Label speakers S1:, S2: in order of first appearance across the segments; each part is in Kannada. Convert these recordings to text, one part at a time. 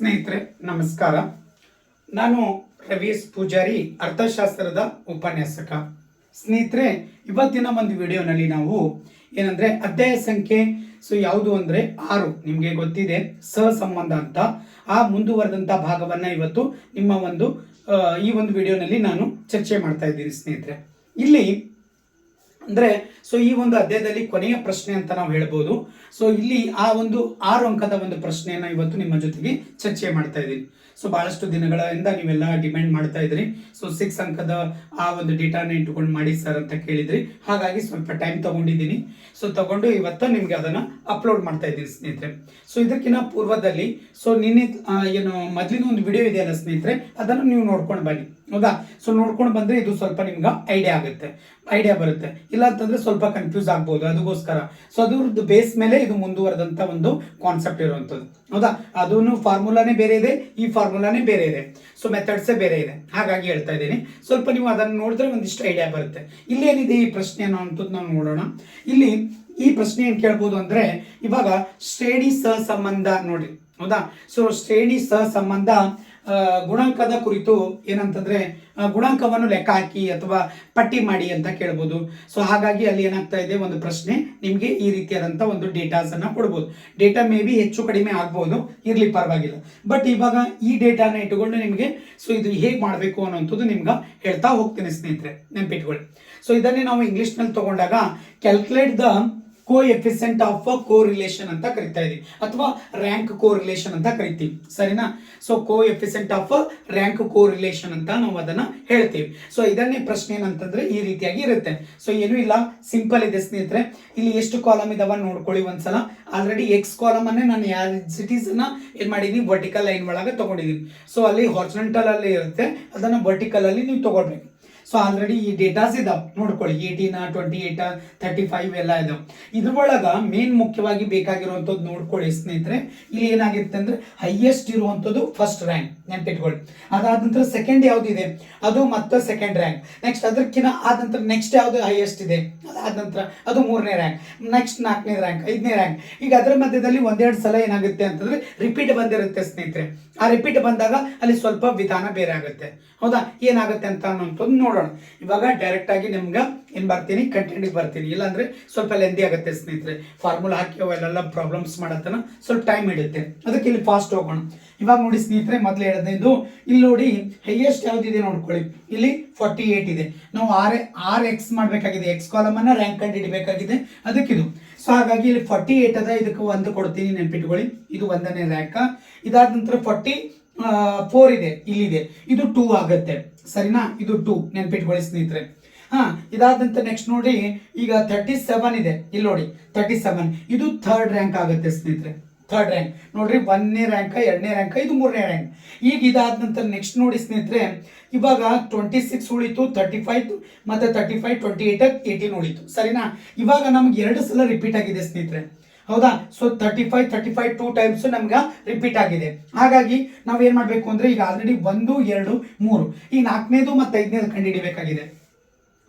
S1: ಸ್ನೇಹಿತರೆ, ನಮಸ್ಕಾರ. ನಾನು ರವೀಶ್ ಪೂಜಾರಿ, ಅರ್ಥಶಾಸ್ತ್ರದ ಉಪನ್ಯಾಸಕ. ಸ್ನೇಹಿತರೆ, ಇವತ್ತಿನ ಒಂದು ವಿಡಿಯೋನಲ್ಲಿ ನಾವು ಏನಂದ್ರೆ ಅಧ್ಯಾಯ ಸಂಖ್ಯೆ ಸೊ ಯಾವುದು ಅಂದ್ರೆ ಆರು. ನಿಮಗೆ ಗೊತ್ತಿದೆ, ಸಹಸಂಬಂಧ ಅಂತ. ಆ ಮುಂದುವರೆದಂತ ಭಾಗವನ್ನ ಇವತ್ತು ನಿಮ್ಮ ಒಂದು ಈ ಒಂದು ವಿಡಿಯೋನಲ್ಲಿ ನಾನು ಚರ್ಚೆ ಮಾಡ್ತಾ ಇದ್ದೀನಿ ಸ್ನೇಹಿತರೆ. ಇಲ್ಲಿ ಅಂದ್ರೆ ಸೊ ಈ ಒಂದು ಅಧ್ಯಾಯದಲ್ಲಿ ಕೊನೆಯ ಪ್ರಶ್ನೆ ಅಂತ ನಾವು ಹೇಳ್ಬೋದು. ಸೊ ಇಲ್ಲಿ ಆ ಒಂದು ಆರು ಅಂಕದ ಒಂದು ಪ್ರಶ್ನೆಯನ್ನ ಇವತ್ತು ನಿಮ್ಮ ಜೊತೆಗೆ ಚರ್ಚೆ ಮಾಡ್ತಾ ಇದ್ದೀನಿ. ಸೊ ಬಹಳಷ್ಟು ದಿನಗಳಿಂದ ನೀವೆಲ್ಲ ಡಿಮ್ಯಾಂಡ್ ಮಾಡ್ತಾ ಇದ್ರಿ. ಸೊ ಸಿಕ್ಸ್ ಅಂಕದ ಆ ಒಂದು ಡೇಟಾನ ಇಟ್ಕೊಂಡು ಮಾಡಿ ಸರ್ ಅಂತ ಕೇಳಿದ್ರಿ. ಹಾಗಾಗಿ ಸ್ವಲ್ಪ ಟೈಮ್ ತಗೊಂಡಿದ್ದೀನಿ. ಸೊ ತಗೊಂಡು ಇವತ್ತು ನಿಮಗೆ ಅದನ್ನ ಅಪ್ಲೋಡ್ ಮಾಡ್ತಾ ಇದ್ದೀನಿ ಸ್ನೇಹಿತರೆ. ಸೊ ಇದಕ್ಕಿಂತ ಪೂರ್ವದಲ್ಲಿ ಸೊ ನಿನ್ನೆ ಏನು, ಮೊದಲಿನ ಒಂದು ವಿಡಿಯೋ ಇದೆಯಲ್ಲ ಸ್ನೇಹಿತರೆ, ಅದನ್ನು ನೀವು ನೋಡ್ಕೊಂಡು ಬನ್ನಿ. ಹೌದಾ? ಸೊ ನೋಡ್ಕೊಂಡು ಬಂದರೆ ಇದು ಸ್ವಲ್ಪ ನಿಮ್ಗೆ ಐಡಿಯಾ ಆಗುತ್ತೆ. ಐಡಿಯಾ ಬರುತ್ತೆ. ಇಲ್ಲ ಅಂತಂದ್ರೆ ಸ್ವಲ್ಪ ಕನ್ಫ್ಯೂಸ್ ಆಗ್ಬೋದು. ಅದಕ್ಕೋಸ್ಕರ ಸೊ ಅದ್ರದ್ದು ಬೇಸ್ ಮೇಲೆ ಇದು ಮುಂದುವರೆದಂಥ ಒಂದು ಕಾನ್ಸೆಪ್ಟ್ ಇರುವಂಥದ್ದು ಹೌದಾ? ಅದೂ ಫಾರ್ಮುಲಾನೇ ಬೇರೆ ಇದೆ. ಈ ಫಾರ್ಮುಲಾನೇ ಬೇರೆ ಇದೆ. ಸೊ ಮೆಥಡ್ಸೇ ಬೇರೆ ಇದೆ. ಹಾಗಾಗಿ ಹೇಳ್ತಾ ಇದ್ದೀನಿ. ಸ್ವಲ್ಪ ನೀವು ಅದನ್ನು ನೋಡಿದ್ರೆ ಒಂದಿಷ್ಟು ಐಡಿಯಾ ಬರುತ್ತೆ. ಇಲ್ಲಿ ಏನಿದೆ ಈ ಪ್ರಶ್ನೆ ಅನ್ನೋ ಅಂಥದ್ದು ನಾವು ನೋಡೋಣ. ಇಲ್ಲಿ ಈ ಪ್ರಶ್ನೆ ಏನು ಕೇಳ್ಬೋದು ಅಂದ್ರೆ ಇವಾಗ ಶ್ರೇಣಿ ಸಹಸಂಬಂಧ ನೋಡಿ ಹೌದಾ? ಸೊ ಶ್ರೇಣಿ ಸಹಸಂಬಂಧ ಆ, ಗುಣಾಂಕದ ಕುರಿತು ಏನಂತಂದ್ರೆ ಗುಣಾಂಕವನ್ನು ಲೆಕ್ಕ ಹಾಕಿ ಅಥವಾ ಪಟ್ಟಿ ಮಾಡಿ ಅಂತ ಕೇಳ್ಬೋದು. ಸೊ ಹಾಗಾಗಿ ಅಲ್ಲಿ ಏನಾಗ್ತಾ ಇದೆ, ಒಂದು ಪ್ರಶ್ನೆ. ನಿಮಗೆ ಈ ರೀತಿಯಾದಂಥ ಒಂದು ಡೇಟಾಸ್ ಅನ್ನ ಕೊಡ್ಬೋದು. ಡೇಟಾ ಮೇ ಬಿ ಹೆಚ್ಚು ಕಡಿಮೆ ಆಗ್ಬೋದು. ಇರಲಿ, ಪರವಾಗಿಲ್ಲ. ಬಟ್ ಇವಾಗ ಈ ಡೇಟಾನ ಇಟ್ಟುಕೊಂಡು ನಿಮಗೆ ಸೊ ಇದು ಹೇಗೆ ಮಾಡಬೇಕು ಅನ್ನೋಂಥದ್ದು ನಿಮ್ಗೆ ಹೇಳ್ತಾ ಹೋಗ್ತೀನಿ ಸ್ನೇಹಿತರೆ. ನೆನಪಿಟ್ಕೊಳ್ಳಿ. ಸೊ ಇದನ್ನೇ ನಾವು ಇಂಗ್ಲೀಷ್ನಲ್ಲಿ ತಗೊಂಡಾಗ calculate the coefficient of correlation ಅಂತ ಕರಿತಾ ಇದೀವಿ. ಅಥವಾ ರ್ಯಾಂಕ್ ಕೋ ರಿಲೇಷನ್ ಅಂತ ಕರಿತೀವಿ. ಸರಿನಾ? So coefficient of rank correlation ಅಂತ ನಾವು ಅದನ್ನ ಹೇಳ್ತೀವಿ. ಸೊ ಇದನ್ನೇ ಪ್ರಶ್ನೆ ಏನಂತಂದ್ರೆ ಈ ರೀತಿಯಾಗಿ ಇರುತ್ತೆ. ಸೊ ಏನು ಇಲ್ಲ. ಸಿಂಪಲ್ ಇದೆ ಸ್ನೇಹಿತರೆ. ಇಲ್ಲಿ ಎಷ್ಟು ಕಾಲಮ್ ಇದಾವ ನೋಡ್ಕೊಳ್ಳಿ ಒಂದ್ಸಲ. ಆಲ್ರೆಡಿ ಎಕ್ಸ್ ಕಾಲಮ್ ಅನ್ನೇ ನಾನು ಯಾವ ಸಿಟೀಸ್ ಅನ್ನ ಏನ್ ಮಾಡಿದೀನಿ? ವರ್ಟಿಕಲ್ ಲೈನ್ ಒಳಗೆ ತಗೊಂಡಿದ್ದೀನಿ ಸೊ ಅಲ್ಲಿ ಹಾರ್ಜೆಂಟಲ್ ಅಲ್ಲಿ ಇರುತ್ತೆ. ಅದನ್ನ ವರ್ಟಿಕಲ್ ಅಲ್ಲಿ ನೀವು ತಗೊಳ್ಬೇಕು. ಸೊ ಆಲ್ರೆಡಿ ಈ ಡೇಟಾಸ್ ಇದಾವೆ. ನೋಡ್ಕೊಳ್ಳಿ eighteen twenty eight thirty five ಎಲ್ಲ ಇದಾವೆ. ಇದ್ರೊಳಗ ಮೇನ್ ಮುಖ್ಯವಾಗಿ ಬೇಕಾಗಿರುವಂಥದ್ದು ನೋಡ್ಕೊಳ್ಳಿ ಸ್ನೇಹಿತರೆ. ಇಲ್ಲಿ ಏನಾಗಿರುತ್ತೆ ಅಂದ್ರೆ ಹೈಯೆಸ್ಟ್ ಇರುವಂಥದ್ದು ಫಸ್ಟ್ ರ್ಯಾಂಕ್ ನೆನ್ಪಿಟ್ಕೊಳ್ಳಿ. ಅದಾದ ನಂತರ ಸೆಕೆಂಡ್ ಯಾವ್ದಿದೆ? ಅದು ಮತ್ತೆ ಸೆಕೆಂಡ್ ರ್ಯಾಂಕ್ ನೆಕ್ಸ್ಟ್ ಅದಕ್ಕಿಂತ ಆದ ನಂತರ ನೆಕ್ಸ್ಟ್ ಯಾವ್ದು ಹೈಯೆಸ್ಟ್ ಇದೆ? ಅದಾದ ನಂತರ ಅದು ಮೂರನೇ ರ್ಯಾಂಕ್ ನೆಕ್ಸ್ಟ್ ನಾಲ್ಕನೇ ರ್ಯಾಂಕ್ ಐದನೇ ರ್ಯಾಂಕ್ ಈಗ ಅದರ ಮಧ್ಯದಲ್ಲಿ ಒಂದೆರಡು ಸಲ ಏನಾಗುತ್ತೆ ಅಂತಂದ್ರೆ ರಿಪೀಟ್ ಬಂದಿರುತ್ತೆ ಸ್ನೇಹಿತರೆ. ಆ ರಿಪೀಟ್ ಬಂದಾಗ ಅಲ್ಲಿ ಸ್ವಲ್ಪ ವಿಧಾನ ಬೇರೆ ಆಗುತ್ತೆ. ಹೌದಾ? ಏನಾಗುತ್ತೆ ಅಂತ ಅನ್ನೋಂಥದ್ದು ನೋಡೋಣ. ಇವಾಗ ಡೈರೆಕ್ಟ್ ಆಗಿ ನಿಮ್ಗೆ ಏನ್ ಬರ್ತೀನಿ ಕಂಟೆಂಟ್ ಬರ್ತೀನಿ. ಇಲ್ಲಾಂದ್ರೆ ಸ್ವಲ್ಪ ಲೆಂದಿ ಆಗುತ್ತೆ ಸ್ನೇಹಿತರೆ. ಫಾರ್ಮುಲಾ ಹಾಕಿ ಅವೆಲ್ಲ ಪ್ರಾಬ್ಲಮ್ಸ್ ಮಾಡತ್ತನ ಸ್ವಲ್ಪ ಟೈಮ್ ಹಿಡಿಯುತ್ತೆ. ಅದಕ್ಕೆ ಇಲ್ಲಿ ಫಾಸ್ಟ್ ಹೋಗೋಣ. ಇವಾಗ ನೋಡಿ ಸ್ನೇಹಿತರೆ, ಮೊದಲು ಹೇಳಿದ್ದು ಇಲ್ಲಿ ನೋಡಿ ಹೈಯೆಸ್ಟ್ ಯಾವ್ದಿದೆ ನೋಡ್ಕೊಳ್ಳಿ. ಇಲ್ಲಿ ಫಾರ್ಟಿ ಏಟ್ ಇದೆ. ನಾವು ಆರ್ ಆರ್ ಎಕ್ಸ್ ಮಾಡಬೇಕಾಗಿದೆ. ಎಕ್ಸ್ ಕಾಲಮ್ ಅನ್ನ ರ್ಯಾಂಕ್ ಕಂಡು ಹಿಡಿಬೇಕಾಗಿದೆ ಅದಕ್ಕಿದು ಸೊ ಹಾಗಾಗಿ ಇಲ್ಲಿ ಫಾರ್ಟಿ ಏಟ್ ಅದ. ಇದಕ್ಕೆ ಒಂದು ಕೊಡ್ತೀನಿ ನೆನ್ಪಿಟ್ಕೊಳ್ಳಿ. ಇದು ಒಂದನೇ ರ್ಯಾಂಕ್ ಇದಾದ ನಂತರ ಫಾರ್ಟಿ ಫೋರ್ ಇದೆ, ಇಲ್ಲಿದೆ. ಇದು ಟೂ ಆಗುತ್ತೆ. ಸರಿನಾ? ಇದು ಟೂ ನೆನ್ಪಿಟ್ಕೊಳ್ಳಿ ಸ್ನೇಹಿತರೆ. ಹಾ ಇದಾದ ನಂತರ ನೆಕ್ಸ್ಟ್ ನೋಡಿ, ಈಗ ತರ್ಟಿ ಸೆವೆನ್ ಇದೆ. ಇಲ್ಲಿ ನೋಡಿ ತರ್ಟಿ ಸೆವೆನ್ ಇದು ಥರ್ಡ್ ರ್ಯಾಂಕ್ ಆಗುತ್ತೆ ಸ್ನೇಹಿತರೆ. ಥರ್ಡ್ ರ್ಯಾಂಕ್ ನೋಡ್ರಿ, ಒಂದನೇ ರ್ಯಾಂಕ್ ಎರಡನೇ ರ್ಯಾಂಕ್ ಇದು ಮೂರನೇ ರ್ಯಾಂಕ್ ಈಗ ಇದಾದ ನಂತರ ನೆಕ್ಸ್ಟ್ ನೋಡಿ ಸ್ನೇಹಿತರೆ, ಇವಾಗ ಟ್ವೆಂಟಿ ಸಿಕ್ಸ್ ಉಳಿತು ತರ್ಟಿ ಫೈವ್ ಮತ್ತೆ thirty five twenty eight eighteen ಉಳಿತು. ಸರಿನಾ? ಇವಾಗ ನಮ್ಗೆ ಎರಡು ಸಲ ರಿಪೀಟ್ ಆಗಿದೆ ಸ್ನೇಹಿತರೆ. ಹೌದಾ? So thirty five thirty five two times ನಮ್ಗೆ ರಿಪೀಟ್ ಆಗಿದೆ. ಹಾಗಾಗಿ ನಾವು ಏನ್ ಮಾಡ್ಬೇಕು ಅಂದ್ರೆ ಈಗ ಆಲ್ರೆಡಿ ಒಂದು, ಎರಡು, ಮೂರು. ಈ ನಾಲ್ಕನೇದು ಮತ್ತೆ ಐದನೇದು ಕಂಡುಹಿಡಿಬೇಕಾಗಿದೆ.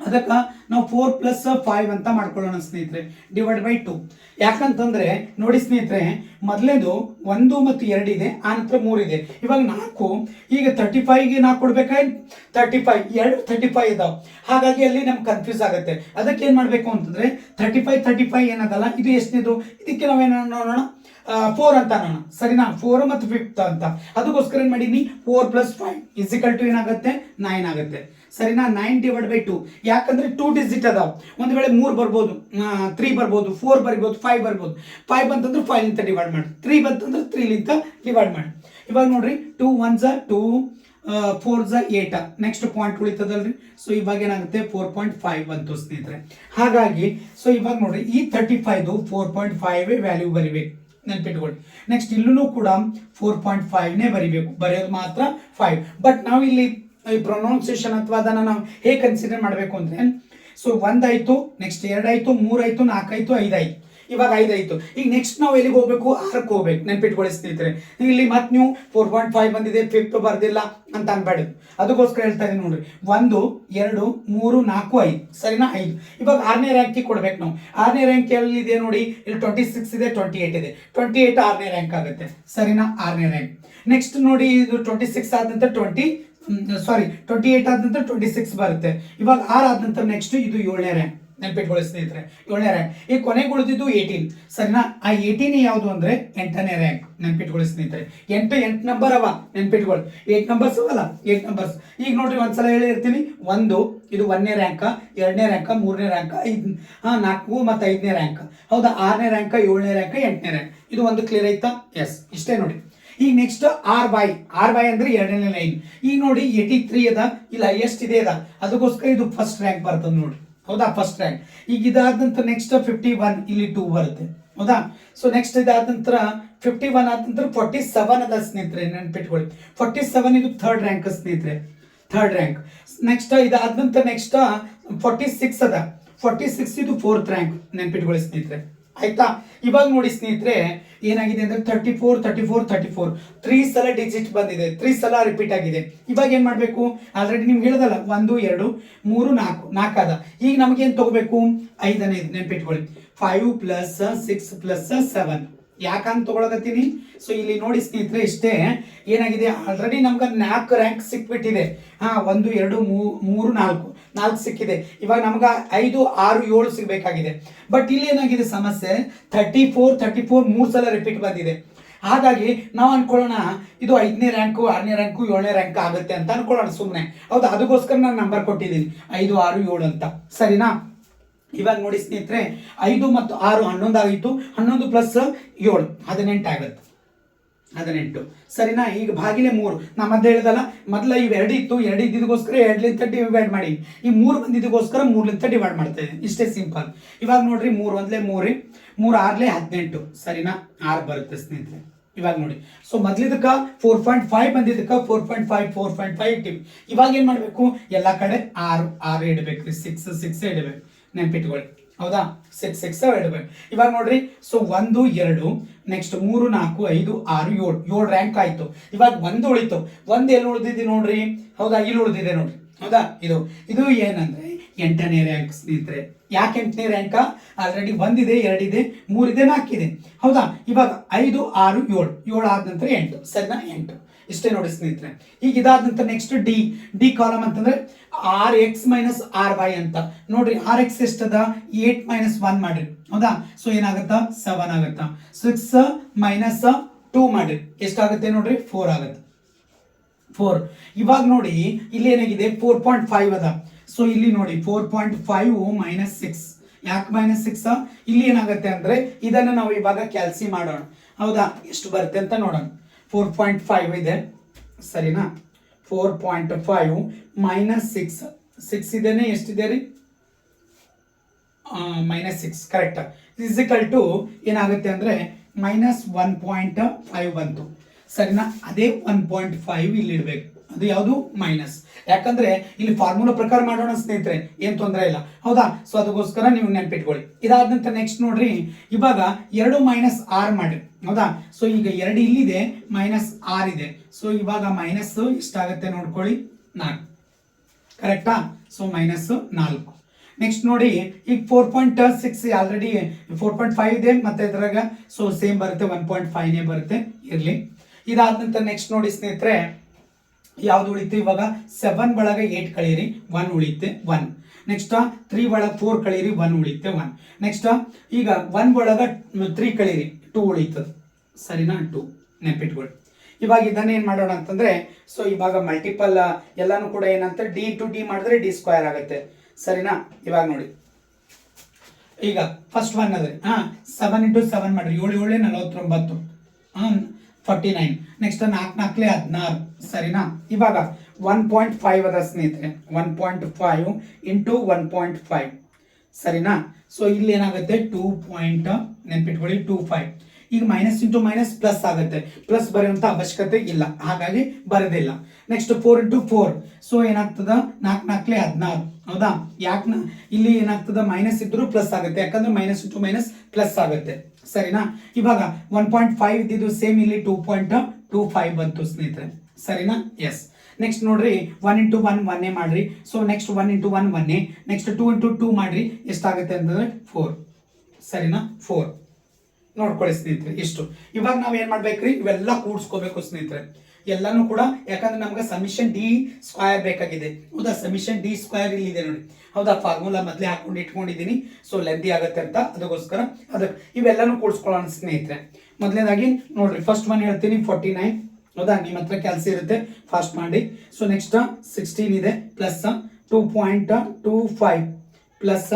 S1: ಅದಕ್ಕೆ ನಾವು ಫೋರ್ ಪ್ಲಸ್ ಫೈವ್ ಅಂತ ಮಾಡ್ಕೊಳ್ಳೋಣ ಸ್ನೇಹಿತರೆ ಡಿವೈಡ್ ಬೈ ಟು ಯಾಕಂತಂದ್ರೆ, ನೋಡಿ ಸ್ನೇಹಿತರೆ, ಮೊದಲೇದು ಒಂದು ಮತ್ತು ಎರಡು ಇದೆ ಆ ನಂತರ ಮೂರಿದೆ ಇವಾಗ ನಾಲ್ಕು, ಈಗ ತರ್ಟಿ ಫೈವ್ಗೆ ನಾಲ್ಕು ಕೊಡ್ಬೇಕಾಯ್ ತರ್ಟಿ ಫೈವ್ ಎರಡು ತರ್ಟಿ ಫೈವ್ ಇದಾವೆ. ಹಾಗಾಗಿ ಅಲ್ಲಿ ನಮ್ಗೆ ಕನ್ಫ್ಯೂಸ್ ಆಗುತ್ತೆ. ಅದಕ್ಕೆ ಏನು ಮಾಡಬೇಕು ಅಂತಂದ್ರೆ ತರ್ಟಿ ಫೈವ್ ತರ್ಟಿ ಫೈವ್ ಏನದಲ್ಲ ಇದು ಎಷ್ಟನೇದು? ಇದಕ್ಕೆ ನಾವೇನು ನೋಡೋಣ? ಫೋರ್ ಅಂತ ನಾನು. ಸರಿನಾ ಫೋರ್ ಮತ್ತು ಫಿಫ್ತ್ ಅಂತ. ಅದಕ್ಕೋಸ್ಕರ ಏನು ಮಾಡೀನಿ? Four plus five is equal to ಏನಾಗುತ್ತೆ? ನೈನ್ ಆಗುತ್ತೆ. ಸರಿನಾ? ನೈನ್ ಡಿವೈಡ್ ಬೈ ಟು ಯಾಕಂದ್ರೆ ಟೂ ಡಿಜಿಟ್ ಅದಾವ. ಒಂದು ವೇಳೆ ಮೂರು ಬರ್ಬೋದು ತ್ರೀ ಬರ್ಬೋದು ಫೋರ್ ಬರ್ಬೋದು ಫೈವ್ ಬರ್ಬೋದು. ಫೈವ್ ಬಂತಂದ್ರೆ ಫೈವ್ ಇಂತ ಡಿವೈಡ್ ಮಾಡಿ. ತ್ರೀ ಬಂತಂದ್ರೆ ತ್ರೀಲಿಂತ ಡಿವೈಡ್ ಮಾಡಿ. ಇವಾಗ ನೋಡ್ರಿ ಟೂ ಒನ್ ಝ ಟೂ ಫೋರ್ ಝ ಏಟ ನೆಕ್ಸ್ಟ್ ಪಾಯಿಂಟ್ ಉಳಿತದಲ್ರಿ? ಸೊ ಇವಾಗ ಏನಾಗುತ್ತೆ? ಫೋರ್ ಪಾಯಿಂಟ್ ಫೈವ್ ಬಂತು ಸ್ನೇಹಿತರೆ. ಹಾಗಾಗಿ ಸೊ ಇವಾಗ ನೋಡ್ರಿ, ಈ ತರ್ಟಿ ಫೈವ್ದು ಫೋರ್ ಪಾಯಿಂಟ್ ಫೈವ್ ವ್ಯಾಲ್ಯೂ ಬರಿಬೇಕು. ನೆನ್ಪಿಟ್ಕೊಳ್ಳಿ. ನೆಕ್ಸ್ಟ್ ಇಲ್ಲೂ ಕೂಡ ಫೋರ್ ಪಾಯಿಂಟ್ ಫೈವ್ನೇ ಬರಿಬೇಕು. ಬರೆಯೋದು ಮಾತ್ರ ಫೈವ್ ಬಟ್ ನಾವು ಇಲ್ಲಿ ಪ್ರೊನೌನ್ಸಿಯೇಷನ್ ಅಥವಾ ಅದನ್ನ ನಾವು ಹೇಗೆ ಕನ್ಸಿಡರ್ ಮಾಡಬೇಕು ಅಂದ್ರೆ ಸೊ ಒಂದಾಯಿತು ನೆಕ್ಸ್ಟ್ ಎರಡಾಯ್ತು ಮೂರಾಯ್ತು ನಾಲ್ಕಾಯ್ತು ಐದಾಯ್ತು ಇವಾಗ ಐದು ಆಯ್ತು. ಈಗ ನೆಕ್ಸ್ಟ್ ನಾವು ಎಲ್ಲಿಗೆ ಹೋಗ್ಬೇಕು? ಆರಕ್ಕೆ ಹೋಗ್ಬೇಕು. ನೆನ್ಪಿಟ್ಕೊಳ್ಳಿ ಸ್ನೇಹಿತರೆ. ಇಲ್ಲಿ ಮತ್ತೆ ನೀವು ಫೋರ್ ಪಾಯಿಂಟ್ ಫೈವ್ ಬಂದಿದೆ ಫಿಫ್ತ್ ಬರ್ದಿಲ್ಲ ಅಂತ ಅನ್ಬೇಡಿ. ಅದಕ್ಕೋಸ್ಕರ ಹೇಳ್ತಾ ಇದೀನಿ ನೋಡ್ರಿ. ಒಂದು, ಎರಡು, ಮೂರು, ನಾಲ್ಕು, ಐದು. ಸರಿನಾ? ಐದು. ಇವಾಗ ಆರನೇ ರ್ಯಾಂಕಿಗೆ ಕೊಡ್ಬೇಕು ನಾವು. ಆರನೇ ರ್ಯಾಂಕ್ ಎಲ್ಲಿದೆ ನೋಡಿ? ಇಲ್ಲಿ ಟ್ವೆಂಟಿ ಸಿಕ್ಸ್ ಇದೆ ಟ್ವೆಂಟಿ ಏಟ್ ಇದೆ. ಟ್ವೆಂಟಿ ಏಟ್ ಆರನೇ ರ್ಯಾಂಕ್ ಆಗುತ್ತೆ. ಸರಿನಾ? ಆರನೇ ರ್ಯಾಂಕ್ ನೆಕ್ಸ್ಟ್ ನೋಡಿ, ಇದು ಟ್ವೆಂಟಿ ಸಿಕ್ಸ್ ಆದ ನಂತರ ಟ್ವೆಂಟಿ ಸಾರಿ ಟ್ವೆಂಟಿ ಏಟ್ ಆದ ಟ್ವೆಂಟಿ ಸಿಕ್ಸ್ ಬರುತ್ತೆ. ಇವಾಗ ಆರು ಆದ ನಂತರ ನೆಕ್ಸ್ಟ್ ಇದು ಏಳನೇ ರ್ಯಾಂಕ್ ನೆನ್ಪಿಟ್ಕೊಳ್ಳಿ ಸ್ನೇಹಿತರೆ. ಏಳನೇ ರ್ಯಾಂಕ್. ಈ ಕೊನೆಗೆ ಉಳಿದಿದ್ದು ಏಯ್ಟೀನ್ ಸರಿನಾ? ಆ ಏಯ್ಟೀನ್ ಯಾವುದು ಅಂದ್ರೆ ಎಂಟನೇ ರ್ಯಾಂಕ್. ನೆನ್ಪಿಟ್ಕೊಳ್ಳಿ ಸ್ನೇಹಿತರೆ. ಎಂಟು ಎಂಟು ನಂಬರ್ ಅವ. ನೆನ್ಪಿಟ್ಕೊಳ್ಳಿ. ಏಟ್ ನಂಬರ್ಸ್ ಅವಲ್ಲ? ಏಟ್ ನಂಬರ್ಸ್ ಈಗ ನೋಡ್ರಿ ಒಂದ್ಸಲ ಹೇಳಿರ್ತೀನಿ ಒಂದು, ಇದು ಒಂದನೇ ರ್ಯಾಂಕ, ಎರಡನೇ ರ್ಯಾಂಕ, ಮೂರನೇ ರ್ಯಾಂಕ್, ಐದು, ಹಾ, ನಾಲ್ಕು ಮತ್ತು ಐದನೇ ರ್ಯಾಂಕ್. ಹೌದಾ? ಆರನೇ ರ್ಯಾಂಕ, ಏಳನೇ ರ್ಯಾಂಕ್, ಎಂಟನೇ ರ್ಯಾಂಕ್. ಇದು ಒಂದು ಕ್ಲಿಯರ್ ಆಯ್ತಾ? ಎಸ್ ಇಷ್ಟೇ ನೋಡಿ. ಈಗ next R by R by ಅಂದ್ರೆ ಎರಡನೇ ಲೈನ್ ಈಗ ನೋಡಿ ಏಯ್ಟಿ ತ್ರೀ ಅದ? ಇಲ್ಲ ಹೈಯೆಸ್ಟ್ ಇದೆ ಅದ? ಅದಕ್ಕೋಸ್ಕರ ಇದು ಫಸ್ಟ್ ರ್ಯಾಂಕ್ ಬರ್ತದೆ ನೋಡಿ ಹೌದಾ? ಫಸ್ಟ್ ರ್ಯಾಂಕ್ ಈಗ ಇದಾದ ನಂತರ ನೆಕ್ಸ್ಟ್ ಫಿಫ್ಟಿ ಒನ್ ಇಲ್ಲಿ ಟೂ ಬರುತ್ತೆ. ಹೌದಾ? ಸೊ ನೆಕ್ಸ್ಟ್ ಇದಾದ ನಂತರ ಫಿಫ್ಟಿ ಒನ್ ಆದ ನಂತರ ಫಾರ್ಟಿ ಸೆವೆನ್ ಅದ ಸ್ನೇಹಿತರೆ, ನೆನ್ಪಿಟ್ಕೊಳ್ಳಿ. ಫೋರ್ಟಿ ಸೆವೆನ್ ಇದು ಥರ್ಡ್ ರ್ಯಾಂಕ್ ಸ್ನೇಹಿತರೆ. ಥರ್ಡ್ ರ್ಯಾಂಕ್ ನೆಕ್ಸ್ಟ್ ಇದಾದ ನಂತರ ನೆಕ್ಸ್ಟ್ ಫಾರ್ಟಿ ಸಿಕ್ಸ್ ಅದ. ಫೋರ್ಟಿ ಸಿಕ್ಸ್ ಇದು ಫೋರ್ತ್ ರ್ಯಾಂಕ್ ನೆನ್ಪಿಟ್ಕೊಳ್ಳಿ ಸ್ನೇಹಿತರೆ. ಆಯ್ತಾ? ಇವಾಗ ನೋಡಿ ಸ್ನೇಹಿತರೆ, ಏನಾಗಿದೆ ಅಂದ್ರೆ thirty four thirty four thirty four three ಸಲ ಡಿಜಿಟ್ ಬಂದಿದೆ. ತ್ರೀ ಸಲ ರಿಪೀಟ್ ಆಗಿದೆ. ಇವಾಗ ಏನ್ ಮಾಡ್ಬೇಕು? ಆಲ್ರೆಡಿ ನಿಮ್ಗೆ ಹೇಳದಲ್ಲ, ಒಂದು, ಎರಡು, ಮೂರು, ನಾಲ್ಕು. ನಾಲ್ಕಾದ. ಈಗ ನಮಗೇನು ತಗೋಬೇಕು? ಐದನೇ ನೆನ್ಪಿಟ್ಕೊಳ್ಳಿ. Five plus six plus seven ಯಾಕಂತ ತಗೊಳಕತ್ತೀನಿ? ಸೊ ಇಲ್ಲಿ ನೋಡಿ ಸ್ನೇಹಿತರೆ, ಇಷ್ಟೇ ಏನಾಗಿದೆ? ಆಲ್ರೆಡಿ ನಮ್ಗೆ ನಾಲ್ಕು ರ್ಯಾಂಕ್ ಸಿಕ್ಬಿಟ್ಟಿದೆ. ಹಾ, ಒಂದು, ಎರಡು ಮೂರು, ನಾಲ್ಕು. ನಾಲ್ಕು ಸಿಕ್ಕಿದೆ. ಇವಾಗ ನಮ್ಗೆ ಐದು, ಆರು, ಏಳು ಸಿಗ್ಬೇಕಾಗಿದೆ. ಬಟ್ ಇಲ್ಲಿ ಏನಾಗಿದೆ ಸಮಸ್ಯೆ? ಥರ್ಟಿ ಫೋರ್ ಥರ್ಟಿ ಫೋರ್ ಮೂರು ಸಲ ರಿಪೀಟ್ ಬಂದಿದೆ. ಹಾಗಾಗಿ ನಾವು ಅನ್ಕೊಳ್ಳೋಣ, ಇದು ಐದನೇ ರ್ಯಾಂಕು ಆರನೇ ರ್ಯಾಂಕು ಏಳನೇ ರ್ಯಾಂಕ್ ಆಗುತ್ತೆ ಅಂತ ಅನ್ಕೊಳ್ಳೋಣ ಸುಮ್ಮನೆ ಹೌದು? ಅದಕ್ಕೋಸ್ಕರ ನಾನು ನಂಬರ್ ಕೊಟ್ಟಿದ್ದೀನಿ. ಐದು, ಆರು, ಏಳು ಅಂತ. ಸರಿನಾ? ಇವಾಗ ನೋಡಿ ಸ್ನೇಹಿತರೆ, ಐದು ಮತ್ತು ಆರು ಹನ್ನೊಂದು ಆಗಿತ್ತು ಹನ್ನೊಂದು ಪ್ಲಸ್ ಏಳು, ಹದಿನೆಂಟು ಆಗುತ್ತೆ. ಹದಿನೆಂಟು. ಸರಿನಾ? ಈಗ ಬಾಗಿಲೆ ಮೂರು. ನಾ ಮೊದಲು ಹೇಳ್ದಲ್ಲ, ಮೊದಲ ಇವು ಎರಡು ಇತ್ತು ಎರಡು ಇದ್ದಿದ್ದಕ್ಕೋಸ್ಕರ ಎರಡ್ಲಿಂತ ಡಿವೈಡ್ ಮಾಡಿ. ಈ ಮೂರು ಬಂದಿದ್ದಕ್ಕೋಸ್ಕರ ಮೂರ್ಲಿಂತ ಡಿವೈಡ್ ಮಾಡ್ತಾ ಇದ್ದೀನಿ. ಇಷ್ಟೇ ಸಿಂಪಲ್ ಇವಾಗ ನೋಡ್ರಿ, ಮೂರು ಒಂದ್ಲೆ ಮೂರಿ, ಮೂರು ಆರ್ಲೆ ಹದಿನೆಂಟು. ಸರಿನಾ? ಆರು ಬರುತ್ತೆ ಸ್ನೇಹಿತರೆ. ಇವಾಗ ನೋಡಿ. ಸೊ ಮೊದ್ಲಿದಕ್ಕ ಫೋರ್ ಪಾಯಿಂಟ್ ಫೈವ್ ಬಂದಿದ್ದಕ್ಕೆ four point five four point five ಇಟ್ಟಿವಿ. ಇವಾಗ ಏನ್ ಮಾಡ್ಬೇಕು? ಎಲ್ಲ ಕಡೆ ಆರು ಆರು ಇಡಬೇಕ್ರಿ ಸಿಕ್ಸ್ ಸಿಕ್ಸ್ ಇಡಬೇಕು. ನೆನ್ಪಿಟ್ಕೊಳ್ಳಿ. ಹೌದಾ? ಸಿಕ್ಸ್ ಸಿಕ್ಸ್ ಇಡಬೇಕು ಇವಾಗ ನೋಡ್ರಿ ಸೊ ಒಂದು, ಎರಡು ನೆಕ್ಸ್ಟ್ ಮೂರು, ನಾಲ್ಕು, ಐದು, ಆರು, ಏಳು. ಏಳು ರ್ಯಾಂಕ್ ಆಯ್ತು. ಇವಾಗ ಒಂದು ಉಳಿತು. ಒಂದು ಎಲ್ಲಿ ಉಳಿದಿದೆ ನೋಡ್ರಿ? ಹೌದಾ? ಇಲ್ಲಿ ಉಳಿದಿದೆ ನೋಡ್ರಿ. ಹೌದಾ? ಇದು ಇದು ಏನಂದ್ರೆ ಎಂಟನೇ ರ್ಯಾಂಕ್ ಸ್ನೇಹಿತರೆ. ಯಾಕೆ ಎಂಟನೇ ರ್ಯಾಂಕ ಆಲ್ರೆಡಿ ಒಂದಿದೆ, ಎರಡಿದೆ, ಮೂರಿದೆ, ನಾಲ್ಕಿದೆ. ಹೌದಾ? ಇವಾಗ ಐದು, ಆರು, ಏಳು. ಏಳು ಆದ ನಂತರ ಎಂಟು. ಸರಿನಾ? ಎಂಟು. ಇಷ್ಟೇ ನೋಡಿ ಸ್ನೇಹಿತರೆ. ಈಗ ಇದಾದ ನಂತರ ನೆಕ್ಸ್ಟ್ ಡಿ ಡಿ ಕಾಲಮ್ ಅಂತಂದ್ರೆ R X minus R Y ಅಂತ. ನೋಡ್ರಿ ಆರ್ ಎಕ್ಸ್ ಎಷ್ಟದ? ಏಟ್ ಮೈನಸ್ ಒನ್ ಮಾಡ್ರಿ. ಹೌದಾ? ಸೊ ಏನಾಗುತ್ತಾ? ಸೆವೆನ್ ಆಗುತ್ತಾ? ಸಿಕ್ಸ್ ಮೈನಸ್ ಟೂ ಮಾಡ್ರಿ. ಎಷ್ಟಾಗುತ್ತೆ ನೋಡ್ರಿ? ಫೋರ್ ಆಗುತ್ತೆ. ಫೋರ್ ಇವಾಗ ನೋಡಿ, ಇಲ್ಲಿ ಏನಾಗಿದೆ? ಫೋರ್ ಪಾಯಿಂಟ್ ಫೈವ್ ಅದ. ಸೊ ಇಲ್ಲಿ ನೋಡಿ four point five minus six ಯಾಕೆ ಮೈನಸ್ ಸಿಕ್ಸ್ ಇಲ್ಲಿ ಏನಾಗುತ್ತೆ ಅಂದ್ರೆ, ಇದನ್ನು ನಾವು ಇವಾಗ ಕ್ಯಾಲ್ಸಿ ಮಾಡೋಣ. ಹೌದಾ? ಎಷ್ಟು ಬರುತ್ತೆ ಅಂತ ನೋಡೋಣ. ಫೋರ್ ಪಾಯಿಂಟ್ ಫೈವ್ ಇದೆ. ಸರಿನಾ? Four point five minus six six ಇದೇನೆ? ಎಷ್ಟಿದೆ ರೀ? Minus six correct is equal to ಏನಾಗುತ್ತೆ ಅಂದರೆ ಮೈನಸ್ ಒನ್ ಪಾಯಿಂಟ್ ಫೈವ್ ಬಂತು. ಸರಿನಾ? ಅದೇ ಒನ್ ಪಾಯಿಂಟ್ ಫೈವ್ ಇಲ್ಲಿ ಇಡಬೇಕು. ಅದು ಯಾವುದು? ಮೈನಸ್ ಯಾಕಂದ್ರೆ ಇಲ್ಲಿ ಫಾರ್ಮುಲಾ ಪ್ರಕಾರ ಮಾಡೋಣ ಸ್ನೇಹಿತರೆ, ಏನು ತೊಂದರೆ ಇಲ್ಲ. ಹೌದಾ? ಸೊ ಅದಕ್ಕೋಸ್ಕರ ನೀವು ನೆನಪಿಟ್ಕೊಳ್ಳಿ. ಇದಾದ ನಂತರ ನೆಕ್ಸ್ಟ್ ನೋಡ್ರಿ. ಇವಾಗ ಎರಡು ಮೈನಸ್ ಆರ್ ಮಾಡಿ ಹೌದಾ? ಸೊ ಈಗ ಎರಡು ಇಲ್ಲಿದೆ ಮೈನಸ್ ಆರ್ ಇದೆ. ಸೊ ಇವಾಗ ಮೈನಸ್ ಎಷ್ಟಾಗುತ್ತೆ ನೋಡ್ಕೊಳ್ಳಿ? ನಾಲ್ಕು. ಕರೆಕ್ಟಾ ಸೊ ಮೈನಸ್ ನಾಲ್ಕು. ನೆಕ್ಸ್ಟ್ ನೋಡಿ, ಈಗ four point six already four point five ಇದೆ, ಮತ್ತೆ ಇದ್ರಾಗ ಸೊ ಸೇಮ್ ಬರುತ್ತೆ ಒನ್ ಪಾಯಿಂಟ್ ಫೈವ್ನೇ ಬರುತ್ತೆ. ಇರಲಿ. ಇದಾದ ನಂತರ ನೆಕ್ಸ್ಟ್ ನೋಡಿ ಸ್ನೇಹಿತರೆ, ಯಾವ್ದು ಉಳಿತು ಇವಾಗ? ಸೆವೆನ್ ಒಳಗ ಏಟ್ ಕಳೀರಿ ಒನ್ ಉಳಿತೆ ಒನ್ ನೆಕ್ಸ್ಟ್ ತ್ರೀ ಒಳಗೆ ಫೋರ್ ಕಳೀರಿ ಒನ್ ಉಳಿತೆ ಒನ್ ನೆಕ್ಸ್ಟ್ ಈಗ ಒನ್ ಒಳಗ ತ್ರೀ ಕಳೀರಿ. ಟೂ ಉಳಿತದೆ. ಸರಿನಾ? ಟೂ ನೆನ್ಪಿಟ್ಕೊಳ್ಳಿ ಇವಾಗ ಇದನ್ನ ಏನು ಮಾಡೋಣ ಅಂತಂದ್ರೆ ಸೊ ಇವಾಗ ಮಲ್ಟಿಪಲ್ ಎಲ್ಲಾನು ಕೂಡ ಏನಂತ? ಡಿ ಇಂಟು ಡಿ ಮಾಡಿದ್ರೆ ಡಿ ಸ್ಕ್ವೇರ್ ಆಗುತ್ತೆ. ಸರಿನಾ? ಇವಾಗ ನೋಡಿ. ಈಗ ಫಸ್ಟ್ ಒನ್ ಅದ್ರಿ, ಹಾಂ ಸೆವೆನ್ ಇಂಟು ಸೆವೆನ್ ಮಾಡಿರಿ ಏಳು ಏಳು, ನಲವತ್ತೊಂಬತ್ತು. ಹಾಂ ಫಾರ್ಟಿ ನೈನ್ ನೆಕ್ಸ್ಟ್ ನಾಲ್ಕು ನಾಲ್ಕಲೆ ಹದಿನಾರು. ಸರಿನಾ? ಇವಾಗ ಒನ್ ಪಾಯಿಂಟ್ ಫೈವ್ ಅದ ಸ್ನೇಹಿತರೆ. One point five into one point five ಸರಿನಾ? ಸೊ ಇಲ್ಲಿ ಏನಾಗುತ್ತೆ? ಟೂ ಪಾಯಿಂಟ್ ನೆನ್ಪಿಟ್ಕೊಳ್ಳಿ ಟೂ ಫೈವ್ ಈಗ ಮೈನಸ್ ಇಂಟು ಮೈನಸ್ ಪ್ಲಸ್ ಆಗುತ್ತೆ. ಪ್ಲಸ್ ಬರೆಯುವಂತ ಅವಶ್ಯಕತೆ ಇಲ್ಲ. ಹಾಗಾಗಿ ಬರೋದಿಲ್ಲ next four into four so ಏನಾಗ್ತದ? ನಾಲ್ಕು ನಾಲ್ಕಲೆ ಹದಿನಾರು. ಹೌದಾ? ಯಾಕೆ ಇಲ್ಲಿ ಏನಾಗ್ತದ? ಮೈನಸ್ ಇದ್ರೂ ಪ್ಲಸ್ ಆಗುತ್ತೆ. ಯಾಕಂದ್ರೆ ಮೈನಸ್ ಇಂಟು ಮೈನಸ್ ಪ್ಲಸ್ ಆಗುತ್ತೆ. ಸರಿನಾ? ಇವಾಗ ಒನ್ ಪಾಯಿಂಟ್ ಫೈವ್ ಇದ್ದಿದ್ದು ಸೇಮ್ ಇಲ್ಲಿ ಟೂ ಪಾಯಿಂಟ್ ಟೂ ಫೈವ್ ಬಂತು ಸ್ನೇಹಿತರೆ. ಸರಿನಾ? ಎಸ್ ನೆಕ್ಸ್ಟ್ ನೋಡ್ರಿ ಒನ್ ಇಂಟು ಒನ್ ಒನ್ನೇ ಮಾಡ್ರಿ. So next one into one ಒನ್ನೇ next two into two ಮಾಡ್ರಿ. ಎಷ್ಟಾಗುತ್ತೆ ಅಂತಂದ್ರೆ ಫೋರ್ ಸರಿನಾ? ಫೋರ್ ನೋಡ್ಕೊಳ್ಳಿ ಸ್ನೇಹಿತರೆ, ಇಷ್ಟು. ಇವಾಗ ನಾವು ಏನ್ ಮಾಡ್ಬೇಕ್ರಿ? ಇವೆಲ್ಲ ಕೂಡ್ಸ್ಕೋಬೇಕು ಸ್ನೇಹಿತರೆ. ಎಲ್ಲಾನು ಕೂಡ, ಯಾಕಂದ್ರೆ ನಮ್ಗೆ ಸಮಿಷನ್ ಡಿ ಸ್ಕ್ವಯರ್ ಬೇಕಾಗಿದೆ. ಹೌದಾ? ಸಮಿಷನ್ ಡಿ ಸ್ಕ್ವಯರ್ ಇಲ್ಲಿದೆ ನೋಡಿ. ಹೌದಾ? ಫಾರ್ಮುಲಾ ಮೊದಲೇ ಹಾಕೊಂಡು ಇಟ್ಕೊಂಡಿದ್ದೀನಿ. ಸೊ ಲೆಂದಿ ಆಗುತ್ತೆ ಅಂತ ಅದಕ್ಕೋಸ್ಕರ ಅದಕ್ಕೆ ಇವೆಲ್ಲಾನು ಕೂಡಿಸ್ಕೊಳ್ಳೋಣ ಸ್ನೇಹಿತರೆ. ಮೊದಲನೇದಾಗಿ ನೋಡ್ರಿ ಫಸ್ಟ್ ಒನ್ ಹೇಳ್ತೀನಿ ಫೋರ್ಟಿ ನೈನ್ ಹೌದಾ? ನಿಮ್ಮ ಹತ್ರ ಕೆಲಸ ಇರುತ್ತೆ ಫಾಸ್ಟ್ ಮಾಡಿ. ಸೊ ನೆಕ್ಸ್ಟ್ ಸಿಕ್ಸ್ಟೀನ್ ಇದೆ plus two point two five plus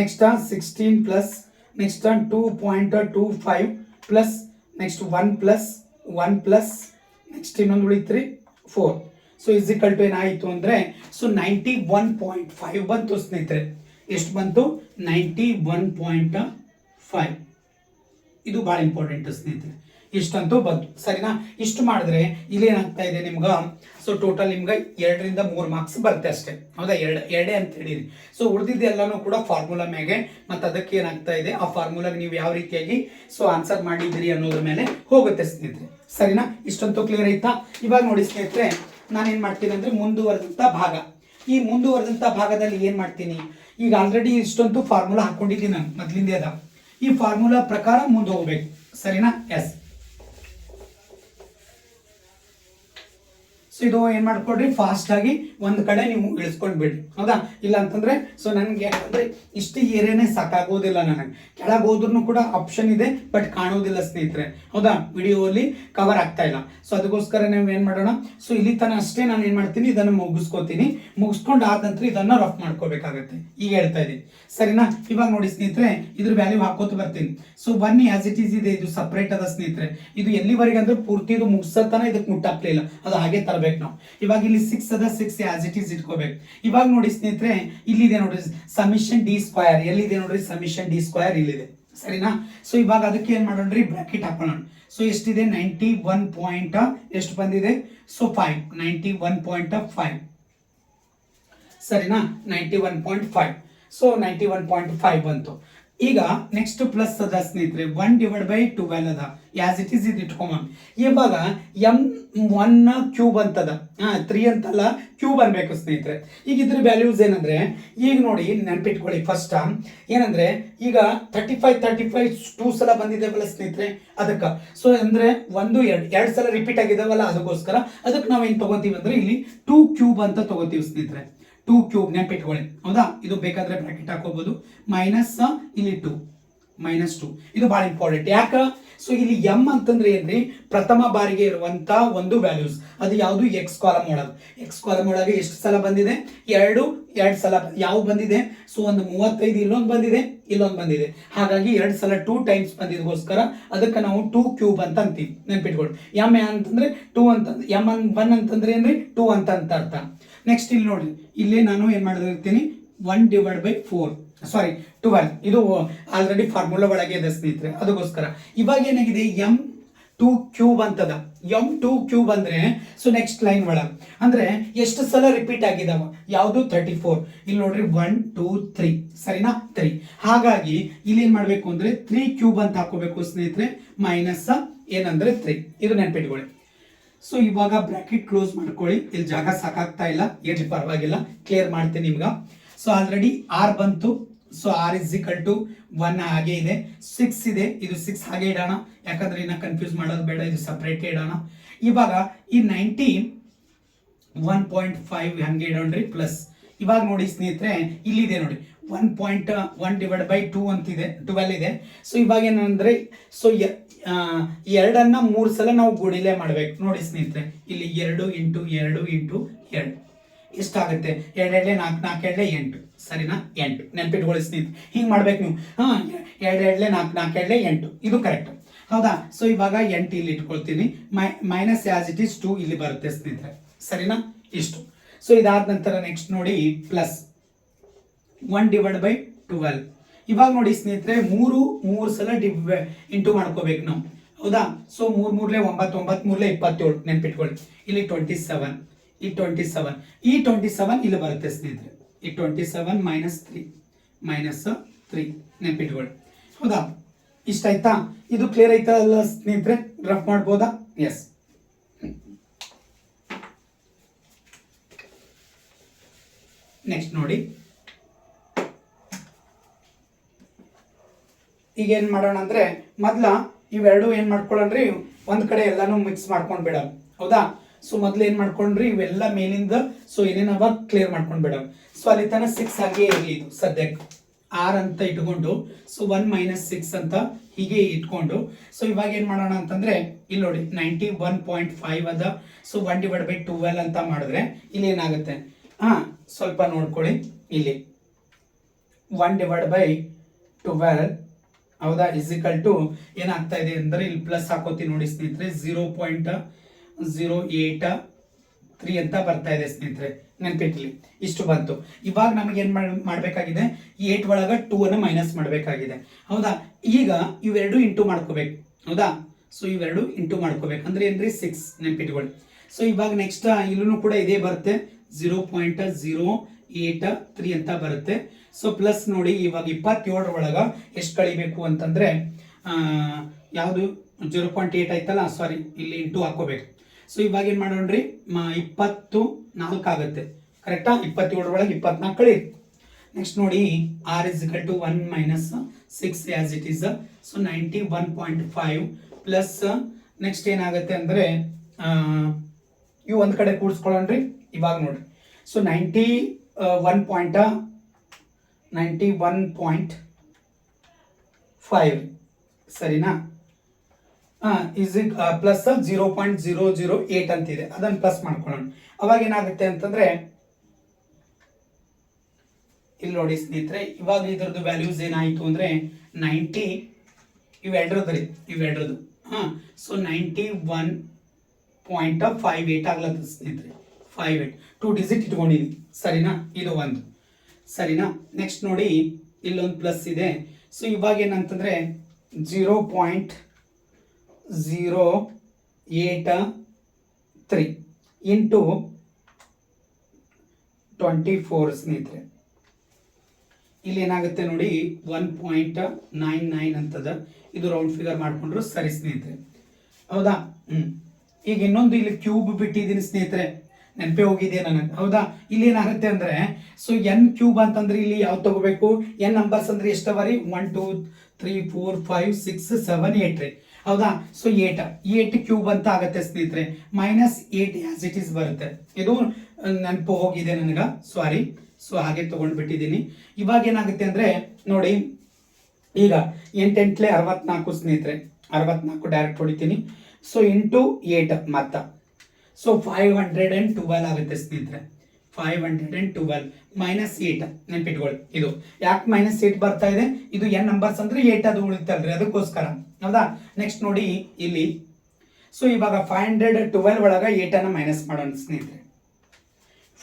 S1: next sixteen plus next two point two five plus next one plus one plus next ಇನ್ನೊಂದು ಉಳಿತ್ರಿ four so is equal to ಏನಾಯಿತು ಅಂದರೆ so ninety one point five ಬಂತು ಸ್ನೇಹಿತರೆ. ಎಷ್ಟು ಬಂತು? ನೈಂಟಿ ಒನ್ ಪಾಯಿಂಟ್ ಫೈವ್ ಇದು ಭಾಳ ಇಂಪಾರ್ಟೆಂಟ್ ಸ್ನೇಹಿತರೆ. ಇಷ್ಟಂತೂ ಬಂತು. ಸರಿನಾ? ಇಷ್ಟು ಮಾಡಿದ್ರೆ ಇಲ್ಲಿ ಏನಾಗ್ತಾ ಇದೆ ನಿಮ್ಗೆ? ಸೊ ಟೋಟಲ್ ನಿಮ್ಗೆ ಎರಡರಿಂದ ಮೂರು ಮಾರ್ಕ್ಸ್ ಬರುತ್ತೆ ಅಷ್ಟೇ. ಹೌದಾ? ಎರಡು, ಎರಡೇ ಅಂತ ಹೇಳಿರಿ. ಸೊ ಉಳಿದಿದ್ದೆಲ್ಲನೂ ಕೂಡ ಫಾರ್ಮುಲಾ ಮೇಲೆ ಮತ್ತು ಅದಕ್ಕೆ ಏನಾಗ್ತಾ ಇದೆ? ಆ ಫಾರ್ಮುಲಾಗೆ ನೀವು ಯಾವ ರೀತಿಯಾಗಿ ಸೊ ಆನ್ಸರ್ ಮಾಡಿದ್ದೀರಿ ಅನ್ನೋದ್ರ ಮೇಲೆ ಹೋಗುತ್ತೆ ಸ್ನೇಹಿತರೆ. ಸರಿನಾ? ಇಷ್ಟಂತೂ ಕ್ಲಿಯರ್ ಆಯ್ತಾ? ಇವಾಗ ನೋಡಿ ಸ್ನೇಹಿತರೆ, ನಾನೇನು ಮಾಡ್ತೀನಿ ಅಂದರೆ ಮುಂದುವರೆದಂಥ ಭಾಗ. ಈ ಮುಂದುವರೆದಂಥ ಭಾಗದಲ್ಲಿ ಏನು ಮಾಡ್ತೀನಿ? ಈಗ ಆಲ್ರೆಡಿ ಇಷ್ಟಂತೂ ಫಾರ್ಮುಲಾ ಹಾಕೊಂಡಿದ್ದೀನಿ ನಾನು, ಮೊದಲಿಂದೇ ಅದ. ಈ ಫಾರ್ಮುಲಾ ಪ್ರಕಾರ ಮುಂದೆ ಹೋಗ್ಬೇಕು ಸರಿನಾ? ಎಸ್ ಸೊ ಇದು ಏನ್ ಮಾಡ್ಕೊಡ್ರಿ? ಫಾಸ್ಟ್ ಆಗಿ ಒಂದ್ ಕಡೆ ನೀವು ಇಳಿಸ್ಕೊಂಡ್ ಬಿಡಿ ಹೌದಾ? ಇಲ್ಲ ಅಂತಂದ್ರೆ ಸೊ ನನ್ಗೆ ಅಂದ್ರೆ ಇಷ್ಟು ಏರಿಯಾನೇ ಸಾಕಾಗೋದಿಲ್ಲ ನನಗೆ. ಕೆಳಗೆ ಹೋದ್ರೂ ಕೂಡ ಆಪ್ಷನ್ ಇದೆ ಬಟ್ ಕಾಣೋದಿಲ್ಲ ಸ್ನೇಹಿತರೆ. ಹೌದಾ? ವಿಡಿಯೋ ಅಲ್ಲಿ ಕವರ್ ಆಗ್ತಾ ಇಲ್ಲ. ಸೊ ಅದಕ್ಕೋಸ್ಕರ ನಾವು ಏನ್ ಮಾಡೋಣ? ಸೊ ಇಲ್ಲಿ ತನ ಅಷ್ಟೇ ನಾನು ಏನ್ ಮಾಡ್ತೀನಿ, ಇದನ್ನ ಮುಗಿಸ್ಕೋತೀನಿ. ಮುಗಿಸ್ಕೊಂಡು ಆದ ನಂತರ ಇದನ್ನ ರಫ್ ಮಾಡ್ಕೋಬೇಕಾಗತ್ತೆ. ಈಗ ಹೇಳ್ತಾ ಇದೀನಿ. ಸರಿನಾ? ಇವಾಗ ನೋಡಿ ಸ್ನೇಹಿತರೆ, ಇದ್ರ ವ್ಯಾಲ್ಯೂ ಹಾಕೋತ ಬರ್ತೀನಿ. ಸೊ ಬನ್ನಿ ಆಸ್ ಇಟ್ ಈಸ್ ಇದೆ, ಇದು ಸಪ್ರೇಟ್ ಅದ ಸ್ನೇಹಿತರೆ. ಇದು ಎಲ್ಲಿವರೆಗೆ ಅಂದ್ರೆ ಪೂರ್ತಿ ಇದು ಮುಗಿಸ್ತಾನೆ ಇದಕ್ಕೆ ಮುಟ್ಟಾಕ್ಲಿಲ್ಲ ಅದು ಹಾಗೆ ತರಬೇಕು. ನಾವು. ಇವಾಗ ಇಲ್ಲಿ ಸಿಕ್ಸ್ ಅದ ಸಿಕ್ಸ್ ಆಸ್ ಇಟ್ ಈಸ್ ಇಟ್ಕೋಬೇಕು. ಇವಾಗ ನೋಡಿ ಸ್ನೇಹಿತರೆ, ಇಲ್ಲಿದೆ ನೋಡ್ರಿ ಸಮಿಷನ್ ಡಿ ಸ್ಕ್ವಯರ್ ಎಲ್ಲಿದೆ ನೋಡ್ರಿ ಸಮಿಷನ್ ಡಿ ಸ್ಕ್ವಯರ್ ಇಲ್ಲಿದೆ. ಸರಿನಾ? ಸೊ ಇವಾಗ ಅದಕ್ಕೆ ಏನ್ ಮಾಡೋಣ್ರಿ ಬ್ರಾಕೆಟ್ ಹಾಕೋಣ ಸೊ ಎಷ್ಟಿದೆ? ನೈಂಟಿ ಒನ್ ಪಾಯಿಂಟ್ ಎಷ್ಟು ಬಂದಿದೆ? So five ninety one point five ಸರಿನಾ? Ninety one point five so ninety one point five ಬಂತು. ಈಗ ನೆಕ್ಸ್ಟ್ ಪ್ಲಸ್ ಅದ ಸ್ನೇಹಿತರೆ ಒನ್ ಡಿವೈಡ್ ಬೈ ಟ್ವೆಲ್ ಅದ. ಯಾಸ್ ಇಟ್ ಈಸ್ ಇದು ಇಟ್ಕೊಂಬ ಇವಾಗ ಎಂ ಒನ್ ಕ್ಯೂಬ್ ಅಂತದ. ಹಾ ತ್ರೀ ಅಂತಲ್ಲ ಕ್ಯೂಬ್ ಅನ್ಬೇಕು ಸ್ನೇಹಿತರೆ. ಈಗ ಇದ್ರ ವ್ಯಾಲ್ಯೂಸ್ ಏನಂದ್ರೆ, ಈಗ ನೋಡಿ ನೆನ್ಪಿಟ್ಕೊಳ್ಳಿ ಫಸ್ಟ್ ಏನಂದ್ರೆ, ಈಗ thirty five thirty five two ಸಲ ಬಂದಿದ್ದೇವಲ್ಲ ಸ್ನೇಹಿತರೆ, ಅದಕ್ಕೆ. ಸೊ ಅಂದ್ರೆ ಒಂದು, ಎರಡು ಎರಡು ಸಲ ರಿಪೀಟ್ ಆಗಿದಾವಲ್ಲ, ಅದಕ್ಕೋಸ್ಕರ ಅದಕ್ಕೆ ನಾವೇನು ತಗೋತೀವಿ ಅಂದ್ರೆ, ಇಲ್ಲಿ ಟೂ ಕ್ಯೂಬ್ ಅಂತ ತಗೋತೀವಿ ಸ್ನೇಹಿತರೆ. ಟೂ ಕ್ಯೂಬ್ ನೆನ್ಪಿಟ್ಕೊಳ್ಳಿ ಹೌದಾ? ಇದು ಬೇಕಾದ್ರೆ ಬ್ರಾಕೆಟ್ ಹಾಕೋಬಹುದು ಮೈನಸ್ ಇಲ್ಲಿ ಟೂ ಮೈನಸ್ ಟು ಇದು ಬಹಳ ಇಂಪಾರ್ಟೆಂಟ್ ಯಾಕ? ಸೊ ಇಲ್ಲಿ ಎಂ ಅಂತಂದ್ರೆ ಏನ್ರಿ? ಪ್ರಥಮ ಬಾರಿಗೆ ಇರುವಂತ ಒಂದು ವ್ಯಾಲ್ಯೂಸ್ ಅದು ಯಾವುದು? ಎಕ್ಸ್ ಕಾಲಮ್ ಒಳಗೆ. ಎಕ್ಸ್ ಕಾಲಮ್ ಒಳಗೆ ಎಷ್ಟು ಸಲ ಬಂದಿದೆ? ಎರಡು ಎರಡು ಸಲ ಯಾವ ಬಂದಿದೆ? ಸೊ ಒಂದು ಮೂವತ್ತೈದು, ಇಲ್ಲೊಂದು ಬಂದಿದೆ. ಇಲ್ಲೊಂದು ಬಂದಿದೆ. ಹಾಗಾಗಿ ಎರಡು ಸಲ ಟೂ ಟೈಮ್ಸ್ ಬಂದಿದ್ಗೋಸ್ಕರ ಅದಕ್ಕೆ ನಾವು ಟೂ ಕ್ಯೂಬ್ ಅಂತ ಅಂತೀವಿ. ನೆನ್ಪಿಟ್ಕೊಳ್ಳಿ. ಎಂ ಅಂತಂದ್ರೆ ಟೂ ಅಂತ ಎಂ ಒನ್ ಅಂತಂದ್ರೆ ಏನ್ರಿ? ಟೂ ಅಂತ ಅಂತ ಅರ್ಥ. ನೆಕ್ಸ್ಟ್ ಇಲ್ಲಿ ನೋಡ್ರಿ ಇಲ್ಲಿ ನಾನು ಏನು ಮಾಡಿರ್ತೀನಿ one divide by four sorry twelve ಇದು ಆಲ್ರೆಡಿ ಫಾರ್ಮುಲಾ ಒಳಗೆ ಇದೆ ಸ್ನೇಹಿತರೆ. ಅದಕ್ಕೋಸ್ಕರ. ಇವಾಗ ಏನಾಗಿದೆ? ಎಂ ಟೂ ಕ್ಯೂಬ್ ಅಂತದ. ಎಂ ಟೂ ಕ್ಯೂಬ್ ಅಂದ್ರೆ ಸೊ ನೆಕ್ಸ್ಟ್ ಲೈನ್ ಒಳಗೆ. ಅಂದ್ರೆ, ಎಷ್ಟು ಸಲ ರಿಪೀಟ್ ಆಗಿದಾವ? ಯಾವುದು? ತರ್ಟಿ ಫೋರ್ ಇಲ್ಲಿ ನೋಡ್ರಿ ಒನ್ ಟೂ ತ್ರೀ ಸರಿನಾ? ತ್ರೀ ಹಾಗಾಗಿ, ಇಲ್ಲಿ ಏನು ಮಾಡಬೇಕು ಅಂದ್ರೆ ತ್ರೀ ಕ್ಯೂಬ್ ಅಂತ ಹಾಕೋಬೇಕು ಸ್ನೇಹಿತರೆ. ಮೈನಸ್ ಏನಂದ್ರೆ ತ್ರೀ ಇದು ನೆನ್ಪಿಟ್ಕೊಳ್ಳಿ. ಸೊ ಇವಾಗ ಬ್ರಾಕೆಟ್ ಕ್ಲೋಸ್ ಮಾಡ್ಕೊಳ್ಳಿ. ಇಲ್ಲಿ ಜಾಗ ಸಾಕಾಗ್ತಾ ಇಲ್ಲ. ಏನ್ ಪರವಾಗಿಲ್ಲ. ಕ್ಲಿಯರ್ ಮಾಡ್ತೀನಿ ನಿಮ್ಗೆ. ಸೊ ಆಲ್ರೆಡಿ ಆರ್ ಬಂತು. So R is equal to one ಹಾಗೆ ಇದೆ. ಸಿಕ್ಸ್ ಇದೆ. ಇದು ಸಿಕ್ಸ್ ಹಾಗೆ ಇಡೋಣ. ಯಾಕಂದ್ರೆ ಇನ್ನ ಕನ್ಫ್ಯೂಸ್ ಮಾಡೋದು ಬೇಡ. ಇದು ಸಪ್ರೇಟ್ ಇಡೋಣ. ಇವಾಗ ಈ ನೈಂಟಿ ಒನ್ ಪಾಯಿಂಟ್ ಫೈವ್ ಹಂಗೆ ಇಡೋಣ್ರಿ ಪ್ಲಸ್ ಇವಾಗ ನೋಡಿ ಸ್ನೇಹಿತರೆ, ಇಲ್ಲಿದೆ ನೋಡಿ. One point one divide by two ಅಂತಿದೆ. ಟ್ವೆಲ್ ಇದೆ. ಸೊ ಇವಾಗ ಏನಂದ್ರೆ ಸೊ ಎರಡನ್ನ ಮೂರು ಸಲ ನಾವು ಗುಣಿಲೆ ಮಾಡ್ಬೇಕು. ನೋಡಿ ಸ್ನೇಹಿತರೆ, ಇಲ್ಲಿ ಎರಡು ಇಂಟು ಎರಡು ಇಂಟು ಎರಡು. ಇಷ್ಟಾಗುತ್ತೆ ಎರಡೆರಡೆ ನಾಲ್ಕು ನಾಲ್ಕು ಎರಡಲೆ ಎಂಟು. ಸರಿನಾ? ಎಂಟು. ನೆನ್ಪಿಟ್ಕೊಳ್ಳಿ ಸ್ನೇಹಿತರೆ. ಹಿಂಗೆ ಮಾಡ್ಬೇಕು ನೀವು. ಹಾಂ ಎರಡೆರಡಲೆ ನಾಲ್ಕು ನಾಲ್ಕು ಎರಡಲೆ ಎಂಟು. ಇದು ಕರೆಕ್ಟ್ ಹೌದಾ? ಸೊ ಇವಾಗ ಎಂಟು ಇಲ್ಲಿ ಇಟ್ಕೊಳ್ತೀನಿ. ಮೈ minus as it is to ಇಲ್ಲಿ ಬರುತ್ತೆ ಸ್ನೇಹಿತರೆ. ಸರಿನಾ? ಇಷ್ಟು. ಸೊ ಇದಾದ ನಂತರ ನೆಕ್ಸ್ಟ್ ನೋಡಿ plus one divide by twelve ಇವಾಗ ನೋಡಿ ಸ್ನೇಹಿತರೆ, ಮೂರು ಮೂರು ಸಲ ಡಿವ್ ಇಂಟು ಮಾಡ್ಕೋಬೇಕು ನಾವು. ಹೌದಾ? ಸೊ ಮೂರ್, ಮೂರ್ಲೆ ಒಂಬತ್ತು ಒಂಬತ್ತು ಮೂರ್ಲೆ ಇಪ್ಪತ್ತೇಳು ನೆನ್ಪಿಟ್ಕೊಳ್ಳಿ. ಇಲ್ಲಿ ಟ್ವೆಂಟಿ ಸೆವೆನ್ ಈ ಟ್ವೆಂಟಿ ಸೆವೆನ್ ಈ ಟ್ವೆಂಟಿ ಸೆವೆನ್ ಇಲ್ಲಿ ಬರುತ್ತೆ ಸ್ನೇಹಿತರೆ. ಈ twenty seven minus three minus three ನೆನ್ಪಿಟ್ಕೊಳ್ಳಿ. ಹೌದಾ? ಇಷ್ಟ ಆಯ್ತಾ? ಇದು ಕ್ಲಿಯರ್ ಆಯ್ತಾ ಅಲ್ಲ ಸ್ನೇಹಿತರೆ? ರಫ್ ಮಾಡ್ಬೋದಾ? ಎಸ್ ನೆಕ್ಸ್ಟ್ ನೋಡಿ. ಈಗ ಏನು ಮಾಡೋಣ ಅಂದ್ರೆ ಮೊದ್ಲ ಇವೆರಡು ಏನ್ ಮಾಡ್ಕೊಳ್ಳೋಣ್ರಿ ಒಂದು ಕಡೆ ಎಲ್ಲಾನು ಮಿಕ್ಸ್ ಮಾಡ್ಕೊಂಡು ಬಿಡ ಹೌದಾ? ಸೊ ಮೊದಲು ಏನು ಮಾಡ್ಕೊಂಡ್ರಿ, ಇವೆಲ್ಲ ಮೇಲಿಂದ ಸೊ ಏನೇನವ ಕ್ಲಿಯರ್ ಮಾಡ್ಕೊಂಡು ಬಿಡ ಸೊ ಅಲ್ಲಿ ತನ ಸಿಕ್ಸ್ ಹಾಗೆ ಇರಲಿ ಇದು ಸದ್ಯಕ್ಕೆ. ಆರ್ ಅಂತ ಇಟ್ಕೊಂಡು ಸೊ ಒನ್ ಮೈನಸ್ ಸಿಕ್ಸ್ ಅಂತ ಹೀಗೆ ಇಟ್ಕೊಂಡು ಸೊ ಇವಾಗ ಏನು ಮಾಡೋಣ ಅಂತಂದ್ರೆ, ಇಲ್ಲಿ ನೋಡಿ ನೈಂಟಿ ಒನ್ ಪಾಯಿಂಟ್ ಫೈವ್ ಅದ. So one divide by twelve ಅಂತ ಮಾಡಿದ್ರೆ, ಇಲ್ಲಿ ಏನಾಗುತ್ತೆ? ಹಾಂ, ಸ್ವಲ್ಪ ನೋಡ್ಕೊಳ್ಳಿ, ಇಲ್ಲಿ. ಒನ್ ಡಿವೈಡ್ ಬೈ ಟ್ವೆಲ್ ಹೌದಾ? ಇಸಿಕಲ್ ಟು ಏನಾಗ್ತಾ ಇದೆ ಅಂದ್ರೆ ಇಲ್ಲಿ ಪ್ಲಸ್ ಹಾಕೋತೀನಿ ನೋಡಿ ಸ್ನೇಹಿತರೆ zero point zero eight three ಅಂತ ಬರ್ತಾ ಇದೆ ಸ್ನೇಹಿತರೆ ನೆನ್ಪಿಟ್ಲಿ ಇಷ್ಟು ಬಂತು. ಇವಾಗ ನಮಗೆ ಏನು ಮಾಡಬೇಕಾಗಿದೆ? ಏಟ್ ಒಳಗ ಟೂ ಅನ್ನು ಮೈನಸ್ ಮಾಡಬೇಕಾಗಿದೆ. ಹೌದಾ? ಈಗ ಇವೆರಡು ಇಂಟು ಮಾಡ್ಕೋಬೇಕು. ಹೌದಾ? ಸೊ ಇವೆರಡು ಇಂಟು ಮಾಡ್ಕೋಬೇಕು. ಅಂದ್ರೆ ಏನ್ರಿ? ಸಿಕ್ಸ್ ನೆನ್ಪಿಟ್ಕೊಳ್ಳಿ. ಸೊ ಇವಾಗ ನೆಕ್ಸ್ಟ್ ಇಲ್ಲೂ ಕೂಡ ಇದೇ ಬರುತ್ತೆ. Zero point zero eight three ಅಂತ ಬರುತ್ತೆ. ಸೊ ಪ್ಲಸ್ ನೋಡಿ, ಇವಾಗ ಇಪ್ಪತ್ತೇಳರ ಒಳಗ ಎಷ್ಟು ಕಳಿಬೇಕು ಅಂತಂದ್ರೆ ಯಾವುದು? ಜೀರೋ ಪಾಯಿಂಟ್ ಏಟ್ ಆಯ್ತಲ್ಲ ಸಾರಿ ಇಲ್ಲಿ ಇಂಟು ಹಾಕೋಬೇಕು ಸೊ ಇವಾಗ ಏನು ಮಾಡೋಣ್ರಿ ಇಪ್ಪತ್ತು ನಾಲ್ಕು ಆಗುತ್ತೆ. ಕರೆಕ್ಟಾ ಇಪ್ಪತ್ತೇಳರ ಒಳಗೆ ಇಪ್ಪತ್ನಾಲ್ಕು ಕಳಿ. ನೆಕ್ಸ್ಟ್ ನೋಡಿ R is equal to one minus six as it is so ninety one point five plus next ಏನಾಗುತ್ತೆ ಅಂದರೆ ಇವು ಒಂದು ಕಡೆ ಕೂಡಿಸ್ಕೊಳ್ಳೋಣ್ರಿ ಇವಾಗ ನೋಡ್ರಿ. So ninety one point ninety one point five ಸರಿನಾ? Is it plus zero point zero zero eight ಅಂತಿದೆ ಅದನ್ನು ಪ್ಲಸ್ ಮಾಡ್ಕೊಳ್ಳೋಣ. ಅವಾಗ ಏನಾಗುತ್ತೆ ಅಂತಂದ್ರೆ, ಇಲ್ಲಿ ನೋಡಿ ಸ್ನೇಹಿತರೆ, ಇವಾಗ ಇದ್ರದ್ದು ವ್ಯಾಲ್ಯೂಸ್ ಏನಾಯಿತು ಅಂದ್ರೆ ನೈಂಟಿ ಇವೆರಡ್ರದ್ದು ರೀ ಇವೆರಡ್ರದ್ದು. ಹಾಂ so ninety one point five eight ಆಗ್ಲತ್ತ ಸ್ನೇಹಿತರೆ. ಫೈವ್ ಏಟ್ ಟು ಡಿಜಿಟ್ ಇಟ್ಕೊಂಡಿದ್ವಿ ಸರಿನಾ? ಇದು ಒಂದು. ಸರಿನಾ? ನೆಕ್ಸ್ಟ್ ನೋಡಿ, ಇಲ್ಲೊಂದು ಪ್ಲಸ್ ಇದೆ. ಸೊ ಇವಾಗ ಏನಂತಂದ್ರೆ zero point zero eight three into twenty four ಸ್ನೇಹಿತರೆ. ಇಲ್ಲಿ ಏನಾಗುತ್ತೆ ನೋಡಿ ಒನ್ ಪಾಯಿಂಟ್ ನೈನ್ ನೈನ್ ಅಂತದ. ಇದು ರೌಂಡ್ ಫಿಗರ್ ಮಾಡಿಕೊಂಡ್ರು ಸರಿ ಸ್ನೇಹಿತರೆ. ಹೌದಾ? ಹ್ಮ್. ಈಗ ಇನ್ನೊಂದು ಇಲ್ಲಿ ಕ್ಯೂಬ್ ಬಿಟ್ಟಿದ್ದೀನಿ ಸ್ನೇಹಿತರೆ. ನೆನಪೇ ಹೋಗಿದೆ ನನಗೆ. ಹೌದಾ? ಇಲ್ಲಿ ಏನಾಗುತ್ತೆ ಅಂದ್ರೆ ಸೊ ಎನ್ ಕ್ಯೂಬ್ ಅಂತಂದ್ರೆ ಇಲ್ಲಿ ಯಾವ್ದು ತಗೋಬೇಕು? ಎನ್ ನಂಬರ್ಸ್ ಅಂದ್ರೆ ಎಷ್ಟು ರೀ one two three four five six seven eight ರೀ. ಹೌದಾ? ಸೊ ಏಟ್ ಏಟ್ ಕ್ಯೂಬ್ ಅಂತ ಆಗುತ್ತೆ ಸ್ನೇಹಿತರೆ. Minus eight as it is ಬರುತ್ತೆ. ಇದು ನೆನಪು ಹೋಗಿದೆ ನನಗೆ. ಸಾರಿ ಸೊ ಹಾಗೆ ತಗೊಂಡ್ಬಿಟ್ಟಿದ್ದೀನಿ. ಇವಾಗ ಏನಾಗುತ್ತೆ ಅಂದ್ರೆ, ನೋಡಿ, ಈಗ ಎಂಟೆಂಟ್ಲೆ ಅರವತ್ನಾಲ್ಕು ಸ್ನೇಹಿತರೆ. ಅರವತ್ನಾಲ್ಕು ಡೈರೆಕ್ಟ್ ಹೊಡಿತೀನಿ. ಸೊ ಇಂಟು ಏಟ್ ಮತ್ತ. So five hundred and twelve ಆಗುತ್ತೆ ಸ್ನೇಹಿತರೆ. Five hundred and twelve minus eight ನೆನ್ಪಿಟ್ಕೊಳ್ಳಿ. ಇದು ಯಾಕೆ ಮೈನಸ್ ಏಟ್ ಬರ್ತಾ ಇದೆ? ಇದು ಎನ್ ನಂಬರ್ಸ್ ಅಂದ್ರೆ ಏಟ್ ಅದು ಉಳಿತಲ್ರಿ ಅದಕ್ಕೋಸ್ಕರ. ಹೌದಾ? ನೆಕ್ಸ್ಟ್ ನೋಡಿ ಇಲ್ಲಿ. ಸೊ ಇವಾಗ ಫೈವ್ ಹಂಡ್ರೆಡ್ ಟ್ವೆಲ್ ಒಳಗೆ ಏಟನ್ನು ಮೈನಸ್ ಮಾಡೋಣ ಸ್ನೇಹಿತರೆ.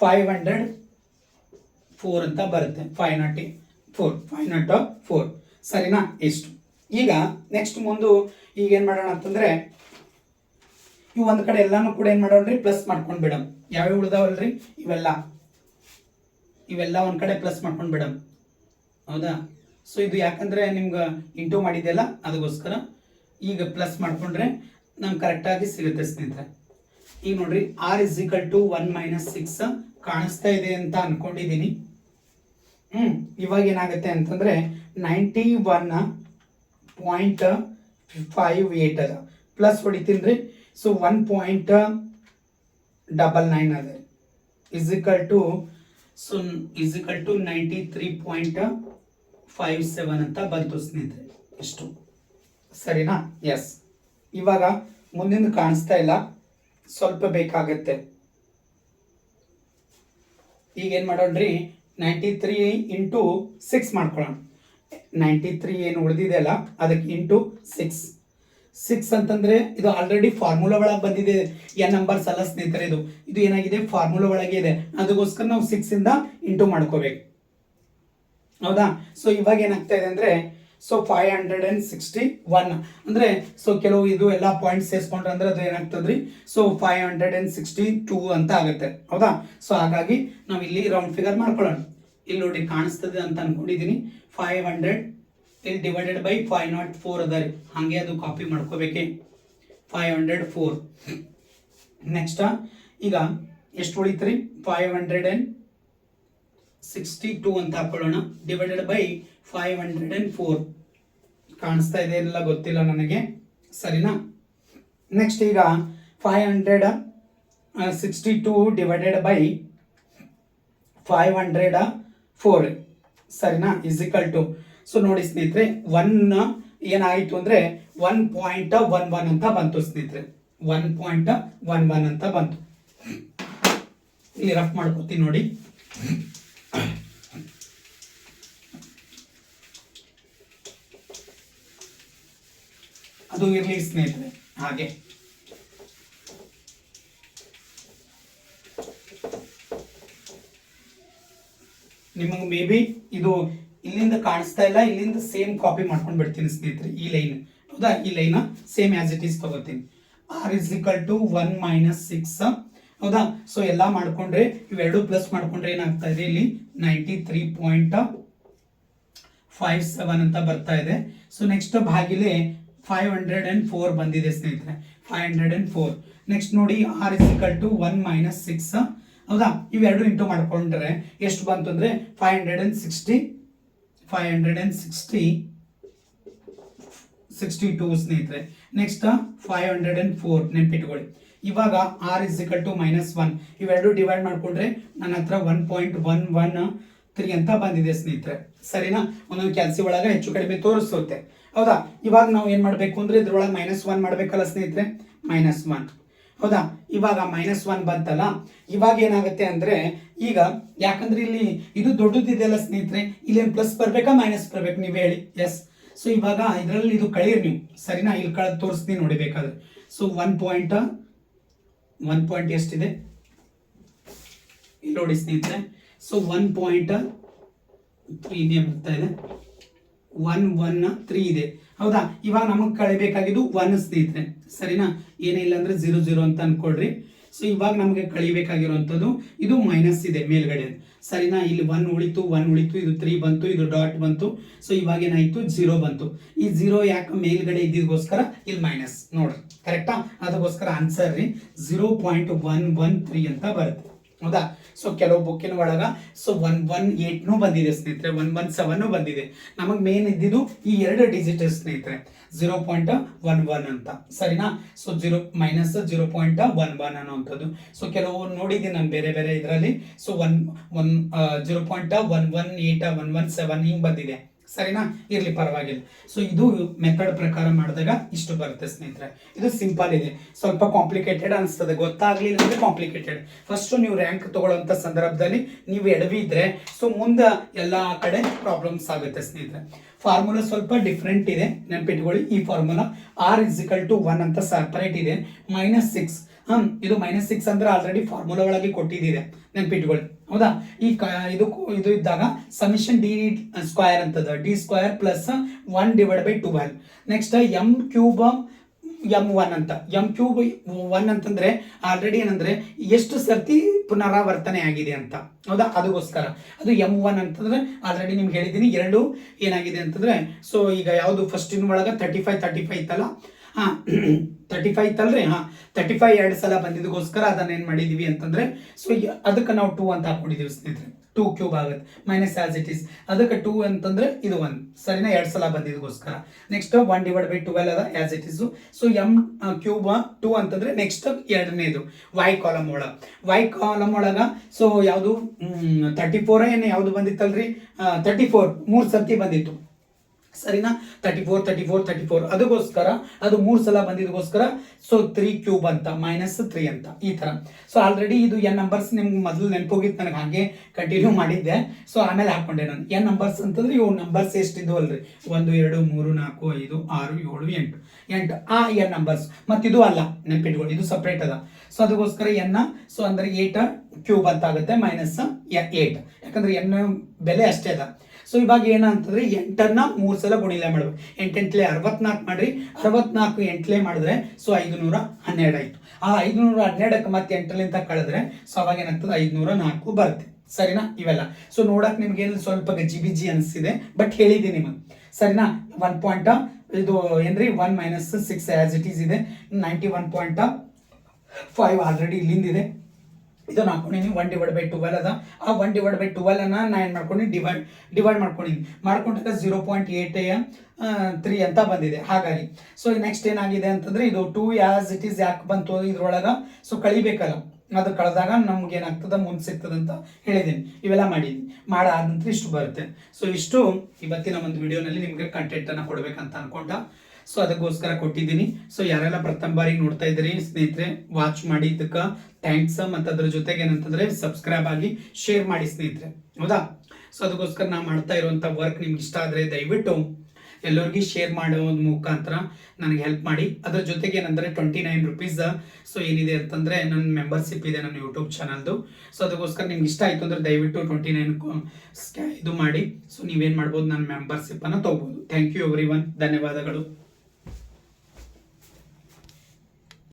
S1: ಫೈವ್ ಹಂಡ್ರೆಡ್ ಫೋರ್ ಅಂತ ಬರುತ್ತೆ. Five nought four five nought four ಸರಿನಾ? ಇಷ್ಟು. ಈಗ ನೆಕ್ಸ್ಟ್ ಮುಂದೆ ಈಗ ಏನು ಮಾಡೋಣ ಅಂತಂದ್ರೆ ಇವು ಒಂದು ಕಡೆ ಎಲ್ಲಾನು ಕೂಡ ಏನು ಮಾಡೋಣ್ರಿ? ಪ್ಲಸ್ ಮಾಡ್ಕೊಂಡು ಬಿಡಮ್. ಯಾವ್ಯಾವ ಉಳ್ದಾವಲ್ರಿ? ಇವೆಲ್ಲ. ಇವೆಲ್ಲ ಒಂದು ಕಡೆ ಪ್ಲಸ್ ಮಾಡ್ಕೊಂಡು ಬಿಡಮ್. ಹೌದಾ? ಸೊ ಇದು ಯಾಕಂದ್ರೆ ನಿಮ್ಗೆ ಇಂಟು ಮಾಡಿದೆಯಲ್ಲ, ಅದಕ್ಕೋಸ್ಕರ ಈಗ ಪ್ಲಸ್ ಮಾಡ್ಕೊಂಡ್ರೆ ನಮ್ಗೆ ಕರೆಕ್ಟಾಗಿ ಸಿಗುತ್ತೆ ಸ್ನೇಹಿತರೆ. ಈಗ ನೋಡ್ರಿ R is equal to one minus six ಕಾಣಿಸ್ತಾ ಇದೆ ಅಂತ ಅನ್ಕೊಂಡಿದ್ದೀನಿ ಹ್ಮ್, ಇವಾಗ ಏನಾಗುತ್ತೆ ಅಂತಂದ್ರೆ ninety one point five eight ಅದ. ಪ್ಲಸ್ ಹೊಡಿತೀನಿ ರೀ so one point double nine ಅದ is equal to so is equal to ninety three point five seven ಅಂತ ಬಂತು ಸ್ನೇಹಿತರೆ. ಇಷ್ಟು. ಸರಿನಾ? ಎಸ್ ಇವಾಗ ಮುಂದಿನ ಕಾಣಿಸ್ತಾ ಇಲ್ಲ. ಸ್ವಲ್ಪ ಬೇಕಾಗತ್ತೆ. ಈಗ ಏನು ಮಾಡೋಣ್ರಿ? ನೈಂಟಿ ತ್ರೀ ಇಂಟು ಸಿಕ್ಸ್ ಮಾಡ್ಕೊಳ್ಳೋಣ. ನೈಂಟಿ ತ್ರೀ ಏನು ಉಳಿದಿದೆ ಅಲ್ಲ? ಅದಕ್ಕೆ ಇಂಟು ಸಿಕ್ಸ್ ಸಿಕ್ಸ್ ಅಂತಂದ್ರೆ ಇದು ಆಲ್ರೆಡಿ ಫಾರ್ಮುಲಾ ಒಳಗೆ ಬಂದಿದೆ. ಎನ್ ನಂಬರ್ಸ್ ಅಲ್ಲ ಸ್ನೇಹಿತರೆ ಇದು. ಇದು ಏನಾಗಿದೆ? ಫಾರ್ಮುಲಾ ಒಳಗೆ ಇದೆ. ಅದಕ್ಕೋಸ್ಕರ ನಾವು ಸಿಕ್ಸ್ ಇಂದ ಇಂಟು ಮಾಡ್ಕೋಬೇಕು. ಹೌದಾ? ಸೊ ಇವಾಗ ಏನಾಗ್ತಾ ಇದೆ ಅಂದ್ರೆ so five hundred and sixty one ಅಂದ್ರೆ ಸೊ ಕೆಲವು ಇದು ಎಲ್ಲ ಪಾಯಿಂಟ್ಸ್ ಸೇರಿಸ್ಕೊಂಡ್ರೆ ಅಂದ್ರೆ ಅದು ಏನಾಗ್ತದ್ರಿ? So five hundred and sixty two ಅಂತ ಆಗುತ್ತೆ. ಹೌದಾ? ಸೊ ಹಾಗಾಗಿ ನಾವು ಇಲ್ಲಿ ರೌಂಡ್ ಫಿಗರ್ ಮಾಡ್ಕೊಳ್ಳೋಣ. ಇಲ್ಲಿ ನೋಡಿ ಕಾಣಿಸ್ತದೆ ಅಂತ ಅನ್ಕೊಂಡಿದ್ದೀನಿ ಫೈವ್ ಹಂಡ್ರೆಡ್ ಇಲ್ಲಿ divided by five nought four ಅದ ರೀ. ಹಾಗೆ ಅದು ಕಾಪಿ ಮಾಡ್ಕೋಬೇಕೆ. ಫೈವ್ ಹಂಡ್ರೆಡ್ ಫೋರ್ ನೆಕ್ಸ್ಟ ಈಗ ಎಷ್ಟು ಉಳಿತ್ರಿ? Five hundred and sixty two ಅಂತ ಹಾಕೊಳ್ಳೋಣ. Divided by five hundred and four ಕಾಣಿಸ್ತಾ ಇದೆ ಇಲ್ಲ ಗೊತ್ತಿಲ್ಲ ನನಗೆ. ಸರಿನಾ? ನೆಕ್ಸ್ಟ್ ಈಗ five hundred sixty two divided by five hundred four ಸರಿನಾ? ಇಸಿಕಲ್ ಟು ಸೊ ನೋಡಿ ಸ್ನೇಹಿತರೆ ಒನ್ ಏನಾಯಿತು ಅಂದ್ರೆ ಒನ್ ಪಾಯಿಂಟ್ ಒನ್ ಒನ್ ಅಂತ ಬಂತು ಸ್ನೇಹಿತರೆ. ಒನ್ ಪಾಯಿಂಟ್ ಒನ್ ಒನ್ ಅಂತ ಬಂತು. ಇಲ್ಲಿ ರಫ್ ಮಾಡ್ಕೊತೀನಿ ನೋಡಿ. ಅದು ಇರಲಿ ಸ್ನೇಹಿತರೆ, ಹಾಗೆ. ನಿಮಗೆ ಮೇ ಬಿ ಇದು ಇಲ್ಲಿಂದ ಕಾಣಿಸ್ತಾ ಇಲ್ಲ, ಇಲ್ಲಿಂದ ಸೇಮ್ ಕಾಪಿ ಮಾಡ್ಕೊಂಡು ಬಿಡ್ತೀನಿ ಸ್ನೇಹಿತರೆ, ಈ ಲೈನ್ ಹೌದಾ? ಈ line same as it is ತಗೋತೀನಿ. R is equal to one minus six ಹೌದಾ? ಸೊ ಎಲ್ಲ ಮಾಡ್ಕೊಂಡ್ರೆ, ಇವೆರಡು ಪ್ಲಸ್ ಮಾಡ್ಕೊಂಡ್ರೆ ಏನಾಗ್ತಾ ಇದೆ ಇಲ್ಲಿ? Ninety three point five seven ಅಂತ ಬರ್ತಾ ಇದೆ. ಸೊ ನೆಕ್ಸ್ಟ್ ಭಾಗಿಲೆ ಫೈವ್ ಹಂಡ್ರೆಡ್ ಆ್ಯಂಡ್ ಫೋರ್ ಬಂದಿದೆ ಸ್ನೇಹಿತರೆ. Five hundred and four next ನೋಡಿ R is equal to one minus six ಹೌದಾ? ಇವೆರಡು ಇಂಟು ಮಾಡ್ಕೊಂಡ್ರೆ, ಎಷ್ಟು ಬಂತು ಅಂದ್ರೆ five hundred and sixty five hundred and sixty sixty two ಸ್ನೇಹಿತರೆ. Next five hundred and four ನೆನ್ಪಿಟ್ಕೊಳ್ಳಿ. ಇವಾಗ R is equal to minus one ಇವೆರಡು ಡಿವೈಡ್ ಮಾಡಿಕೊಂಡ್ರೆ ನನ್ನ ಹತ್ರ one point one one three ಅಂತ ಬಂದಿದೆ ಸ್ನೇಹಿತರೆ. ಸರಿನಾ? ಒಂದೊಂದು ಕ್ಯಾಲ್ಸಿ ಒಳಗೆ ಹೆಚ್ಚು ಕಡಿಮೆ ತೋರಿಸುತ್ತೆ. ಹೌದಾ? ಇವಾಗ ನಾವು ಏನು ಮಾಡಬೇಕು ಅಂದ್ರೆ ಇದ್ರೊಳಗೆ ಮೈನಸ್ ಒನ್ ಮಾಡಬೇಕಲ್ಲ ಸ್ನೇಹಿತರೆ? ಮೈನಸ್ ಒನ್ ಹೌದಾ? ಇವಾಗ ಮೈನಸ್ ಒನ್ ಬಂತಲ್ಲ? ಇವಾಗ ಏನಾಗುತ್ತೆ ಅಂದ್ರೆ ಈಗ ಯಾಕಂದ್ರೆ ಇಲ್ಲಿ ಇದು ದೊಡ್ಡದಿದೆಯಲ್ಲ ಸ್ನೇಹಿತರೆ ಇಲ್ಲಿ ಪ್ಲಸ್ ಬರ್ಬೇಕಾ ಮೈನಸ್ ಬರ್ಬೇಕು ನೀವು ಹೇಳಿ. ಎಸ್ ಸೊ ಇವಾಗ ಇದರಲ್ಲಿ ಇದು ಕಳೀರಿ ನೀವು. ಸರಿನಾ? ಇಲ್ಲಿ ಕಳೆದು ತೋರಿಸ್ತೀನಿ ನೋಡಿ ಬೇಕಾದ್ರೆ. So one point one point ಎಷ್ಟಿದೆ? ಇಲ್ಲಿ ನೋಡಿ ಸ್ನೇಹಿತರೆ. ಸೊ ಒನ್ ಪಾಯಿಂಟ್ ಪ್ರೀಮಿಯಂ ಬರ್ತಾ ಇದೆ. ಒನ್ ಒನ್ ತ್ರೀ ಇದೆ. ಹೌದಾ? ಇವಾಗ ನಮಗೆ ಕಳಿಬೇಕಾಗಿದ್ದು ಒನ್ ಸ್ನೇಹಿತರೆ. ಸರಿನಾ? ಏನಿಲ್ಲ ಅಂದ್ರೆ ಜೀರೋ ಜೀರೋ ಅಂತ ಅನ್ಕೊಳ್ರಿ. ಸೊ ಇವಾಗ ನಮಗೆ ಕಳಿಬೇಕಾಗಿರುವಂಥದ್ದು ಇದು ಮೈನಸ್ ಇದೆ ಮೇಲ್ಗಡೆ ಸರಿನಾ? ಇಲ್ಲಿ ಒನ್ ಉಳಿತು ಒನ್ ಉಳಿತು, ಇದು ತ್ರೀ ಬಂತು, ಇದು ಡಾಟ್ ಬಂತು. ಸೊ ಇವಾಗ ಏನಾಯಿತು ಜೀರೋ ಬಂತು. ಈ ಜೀರೋ ಯಾಕೆ ಮೇಲ್ಗಡೆ ಇದ್ದಿದ್ದಕ್ಕೋಸ್ಕರ ಇಲ್ಲಿ ಮೈನಸ್ ನೋಡ್ರಿ ಕರೆಕ್ಟಾ ಅದಕ್ಕೋಸ್ಕರ ಆನ್ಸರ್ ರೀ zero point one one three ಅಂತ ಬರುತ್ತೆ. ಹೌದಾ? ಸೊ ಕೆಲವು ಬುಕ್ಕಿನ ಒಳಗ ಸೊ ಒನ್ ಒನ್ ಏಟ್ನೂ ಬಂದಿದೆ ಸ್ನೇಹಿತರೆ. ಒನ್ ಒನ್ ಸೆವೆನ್ ಬಂದಿದೆ. ನಮಗೆ ಮೇನ್ ಇದ್ದಿದ್ದು ಈ ಎರಡು ಡಿಜಿಟಲ್ ಸ್ನೇಹಿತರೆ. ಜೀರೋ ಪಾಯಿಂಟ್ ಒನ್ ಒನ್ ಅಂತ. ಸರಿನಾ? So zero minus zero point one one ಅನ್ನೋವಂಥದ್ದು. So ಕೆಲವು ನೋಡಿದ್ದೀನಿ ನಾನು ಬೇರೆ ಬೇರೆ ಇದರಲ್ಲಿ. So one one zero point one one eight one one seven ಹಿಂಗೆ ಬಂದಿದೆ. ಸರಿನಾ? ಇರ್ಲಿ, ಪರವಾಗಿಲ್ಲ. ಸೊ ಇದು ಮೆಥಡ್ ಪ್ರಕಾರ ಮಾಡಿದಾಗ ಇಷ್ಟು ಬರುತ್ತೆ ಸ್ನೇಹಿತರೆ. ಇದು ಸಿಂಪಲ್ ಇದೆ. ಸ್ವಲ್ಪ ಕಾಂಪ್ಲಿಕೇಟೆಡ್ ಅನಿಸ್ತದೆ. ಗೊತ್ತಾಗ್ಲಿಲ್ಲ ಅಂದ್ರೆ ಕಾಂಪ್ಲಿಕೇಟೆಡ್ ಫಸ್ಟ್ ನೀವು ರ್ಯಾಂಕ್ ತೊಗೊಳ್ಳೋಂಥ ಸಂದರ್ಭದಲ್ಲಿ ನೀವು ಎಡವಿದ್ರೆ ಸೊ ಮುಂದೆ ಎಲ್ಲ ಕಡೆ ಪ್ರಾಬ್ಲಮ್ಸ್ ಆಗುತ್ತೆ ಸ್ನೇಹಿತರೆ. ಫಾರ್ಮುಲಾ ಸ್ವಲ್ಪ ಡಿಫ್ರೆಂಟ್ ಇದೆ. ನೆನ್ಪಿಟ್ಕೊಳ್ಳಿ, ಈ formula R is equal to one ಅಂತ ಸಪರೇಟ್ ಇದೆ. ಮೈನಸ್ ಸಿಕ್ಸ್ ಹ್ಮ್, ಇದು ಮೈನಸ್ ಸಿಕ್ಸ್ ಅಂದ್ರೆ ಆಲ್ರೆಡಿ ಫಾರ್ಮುಲಾ ಒಳಗೆ ಕೊಟ್ಟಿದ್ದಿದೆ ನೆನ್ಪಿಟ್ಕೊಳ್ಳಿ. ಹೌದಾ? ಈ ಇದಕ್ಕೂ ಇದು ಇದು ಇದ್ದಾಗ ಸಮಿಷನ್ ಡಿ ಸ್ಕ್ವಯರ್ ಅಂತದ. D square plus one divide by twelve next M cube M one ಅಂತ. ಎಂ ಕ್ಯೂಬ್ ಒನ್ ಅಂತಂದ್ರೆ ಆಲ್ರೆಡಿ ಏನಂದ್ರೆ ಎಷ್ಟು ಸರ್ತಿ ಪುನರಾವರ್ತನೆ ಆಗಿದೆ ಅಂತ. ಹೌದಾ? ಅದಕ್ಕೋಸ್ಕರ ಅದು ಎಂ ಒನ್ ಅಂತಂದ್ರೆ ಆಲ್ರೆಡಿ ನಿಮ್ಗೆ ಹೇಳಿದ್ದೀನಿ. ಎರಡು ಏನಾಗಿದೆ ಅಂತಂದ್ರೆ ಸೊ ಈಗ ಯಾವುದು ಫಸ್ಟಿನ ಒಳಗೆ ತರ್ಟಿ ಫೈವ್ ತರ್ಟಿ ಫೈವ್ ಇತ್ತಲ್ಲ ಹಾ ತರ್ಟಿ ಫೈವ್ ಇತ್ತಲ್ರಿ ಹಾ. ತರ್ಟಿ ಫೈವ್ ಎರಡು ಸಲ ಬಂದಿದ್ದಕ್ಕೋಸ್ಕರ ಅದನ್ನ ಏನು ಮಾಡಿದೀವಿ ಅಂತಂದ್ರೆ ಸೊ ಅದಕ್ಕೆ ನಾವು ಟೂ ಅಂತ ಹಾಕೊಂಡಿದೀವಿ ಸ್ನೇಹಿತರೆ. ಟೂ ಕ್ಯೂಬ್ ಆಗುತ್ತೆ. ಮೈನಸ್ ಆಸ್ ಇಟ್ ಇಸ್ ಅದಕ್ಕೆ ಟೂ ಅಂತಂದ್ರೆ ಇದು ಒಂದು. ಸರಿನಾ? ಎರಡು ಸಲ ಬಂದಿದ್ದಕ್ಕೋಸ್ಕರ. Next one divide by twelve ಅದ as it is so M cube two ಅಂತಂದ್ರೆ ನೆಕ್ಸ್ಟ್ ಎರಡನೇದು. ವೈ ಕಾಲಮ್ ಒಳಗ. ವೈ ಕಾಲಮ್ ಒಳಗ ಸೊ ಯಾವುದು? ತರ್ಟಿ ಫೋರ್ ಏನು ಯಾವುದು ಬಂದಿತ್ತಲ್ರಿ? ತರ್ಟಿ ಫೋರ್ ಮೂರು ಸರ್ತಿ ಬಂದಿತ್ತು. ಸರಿನಾ? Thirty four thirty four thirty four ಅದಕ್ಕೋಸ್ಕರ, ಅದು ಮೂರು ಸಲ ಬಂದಿದ್ದಕ್ಕೋಸ್ಕರ ಸೊ ತ್ರೀ ಕ್ಯೂಬ್ ಅಂತ ಮೈನಸ್ ತ್ರೀ ಅಂತ, ಈ ತರ ಸೊ ಆಲ್ರೆಡಿ ಇದು ಎನ್ ನಂಬರ್ಸ್ ನಿಮ್ಗೆ ಮೊದಲು ನೆನಪೋಗಿತ್ತು ನನಗೆ ಹಾಗೆ ಕಂಟಿನ್ಯೂ ಮಾಡಿದ್ದೆ. ಸೊ ಆಮೇಲೆ ಹಾಕೊಂಡೆ ನಾನು. ಎನ್ ನಂಬರ್ಸ್ ಅಂತಂದ್ರೆ ಇವು ನಂಬರ್ಸ್ ಎಷ್ಟಿದ್ವು ಅಲ್ರಿ? ಒಂದು, ಎರಡು, ಮೂರು, ನಾಲ್ಕು, ಐದು, ಆರು, ಏಳು, ಎಂಟು. ಎಂಟು. ಆ ಎನ್ ನಂಬರ್ಸ್ ಮತ್ತಿದು ಅಲ್ಲ ನೆನಪಿಟ್ಕೊಂಡು ಇದು ಸಪ್ರೇಟ್ ಅದ. ಸೊ ಅದಕ್ಕೋಸ್ಕರ ಎನ್ ಸೊ ಅಂದ್ರೆ ಏಟ್ ಕ್ಯೂಬ್ ಅಂತ ಆಗುತ್ತೆ ಮೈನಸ್ ಏಟ್ ಯಾಕಂದ್ರೆ ಎನ್ ಬೆಲೆ ಅಷ್ಟೇ ಅದ. ಸೊ ಇವಾಗ ಏನಂತಂದ್ರೆ ಎಂಟನ್ನ ಮೂರು ಸಲ ಗುಣಿಲೆ ಮಾಡ್ಬೇಕು. ಎಂಟೆಂಟ್ಲೆ ಅರವತ್ನಾಲ್ಕು ಮಾಡ್ರಿ. ಅರವತ್ನಾಲ್ಕು ಎಂಟ್ಲೆ ಮಾಡಿದ್ರೆ ಸೊ ಐದುನೂರ ಹನ್ನೆರಡು ಆಯಿತು. ಆ ಐದುನೂರ ಹನ್ನೆರಡಕ್ಕೆ ಮತ್ತೆ ಎಂಟಲಿಂದ ಕಳೆದ್ರೆ ಸೊ ಅವಾಗ ಏನಾಗ್ತದೆ? ಐದುನೂರ ನಾಲ್ಕು ಬರುತ್ತೆ. ಸರಿನಾ? ಇವೆಲ್ಲ. ಸೊ ನೋಡಕ್ ನಿಮ್ಗೆ ಸ್ವಲ್ಪ ಗಜಿ ಬಿಜಿ ಅನಿಸಿದೆ ಬಟ್ ಹೇಳಿದ್ದೀನಿ ನಿಮಗೆ. ಸರಿನಾ? ಒನ್ ಪಾಯಿಂಟ್ ಇದು ಏನ್ರಿ? One minus six as it is ಇದೆ. Ninety one point five already ಇಲ್ಲಿಂದಿದೆ. ಇದನ್ನ ಹಾಕೊಂಡಿನಿ. ಒನ್ ಡಿವೈಡ್ ಬೈ ಟುವೆಲ್ ಅದ. ಆ ಒನ್ ಡಿವೈಡ್ ಬೈ ಟುವೆಲ್ ಅನ್ನ ನಾ ಏನು ಮಾಡ್ಕೊಂಡು ಡಿವೈಡ್ ಡಿವೈಡ್ ಮಾಡ್ಕೊಂಡಿನಿ. ಮಾಡ್ಕೊಂಡಾಗ ಜೀರೋ ಪಾಯಿಂಟ್ ಏಟ್ ತ್ರೀ ಅಂತ ಬಂದಿದೆ. ಹಾಗಾಗಿ. ಸೊ ನೆಕ್ಸ್ಟ್ ಏನಾಗಿದೆ ಅಂತಂದ್ರೆ ಇದು ಟೂ ಯಾಸ್ ಇಟ್ ಈಸ್ ಯಾಕೆ ಬಂತು ಇದ್ರೊಳಗ? ಸೊ ಕಳಿಬೇಕಲ್ಲ. ಅದು ಕಳೆದಾಗ ನಮ್ಗೆ ಏನಾಗ್ತದ? ಮುಂದೆ ಸಿಗ್ತದೆ ಅಂತ ಹೇಳಿದ್ದೀನಿ ಇವೆಲ್ಲ ಮಾಡಿದ್ದೀನಿ ಮಾಡಾದ ನಂತರ ಇಷ್ಟು ಬರುತ್ತೆ. ಸೊ ಇಷ್ಟು ಇವತ್ತಿನ ಒಂದು ವಿಡಿಯೋನಲ್ಲಿ ನಿಮಗೆ ಕಂಟೆಂಟನ್ನು ಕೊಡಬೇಕಂತ ಅನ್ಕೊಂಡ. ಸೊ ಅದಕ್ಕೋಸ್ಕರ ಕೊಟ್ಟಿದ್ದೀನಿ. ಸೊ ಯಾರೆಲ್ಲ ಪ್ರಥಮ ಬಾರಿಗೆ ನೋಡ್ತಾ ಇದ್ದೀರಿ, ಸ್ನೇಹಿತರೆ ವಾಚ್ ಮಾಡಿ ಇದಕ್ಕೆ ಥ್ಯಾಂಕ್ಸ್ ಮತ್ತು ಅದ್ರ ಜೊತೆಗೆ ಏನಂತಂದ್ರೆ ಸಬ್ಸ್ಕ್ರೈಬ್ ಆಗಿ ಶೇರ್ ಮಾಡಿ, ಸ್ನೇಹಿತರೆ. ಹೌದಾ? ಸೊ ಅದಕ್ಕೋಸ್ಕರ ನಾ ಮಾಡ್ತಾ ಇರುವಂಥ ವರ್ಕ್ ನಿಮ್ಗೆ ಇಷ್ಟ ಆದರೆ ದಯವಿಟ್ಟು ಎಲ್ಲರಿಗೂ ಶೇರ್ ಮಾಡೋ ಒಂದು ಮುಖಾಂತರ ನನಗೆ ಹೆಲ್ಪ್ ಮಾಡಿ. ಅದ್ರ ಜೊತೆಗೆ ಏನಂದರೆ ಟ್ವೆಂಟಿ ನೈನ್ ರುಪೀಸ್ ಸೊ ಏನಿದೆ ಅಂತಂದರೆ ನನ್ನ ಮೆಂಬರ್ಶಿಪ್ ಇದೆ ನನ್ನ ಯೂಟ್ಯೂಬ್ ಚಾನಲ್ದು ಸೊ ಅದಕ್ಕೋಸ್ಕರ ನಿಮ್ಗೆ ಇಷ್ಟ ಆಯಿತು ಅಂದರೆ ದಯವಿಟ್ಟು ಟ್ವೆಂಟಿ ನೈನ್ ಇದು ಮಾಡಿ. ಸೊ ನೀವೇನು ಮಾಡ್ಬೋದು, ನನ್ನ ಮೆಂಬರ್ಶಿಪ್ಪನ್ನು ತೊಗೋಬೋದು. ಥ್ಯಾಂಕ್ ಯು ಎವ್ರಿ ಒನ್ ಧನ್ಯವಾದಗಳು.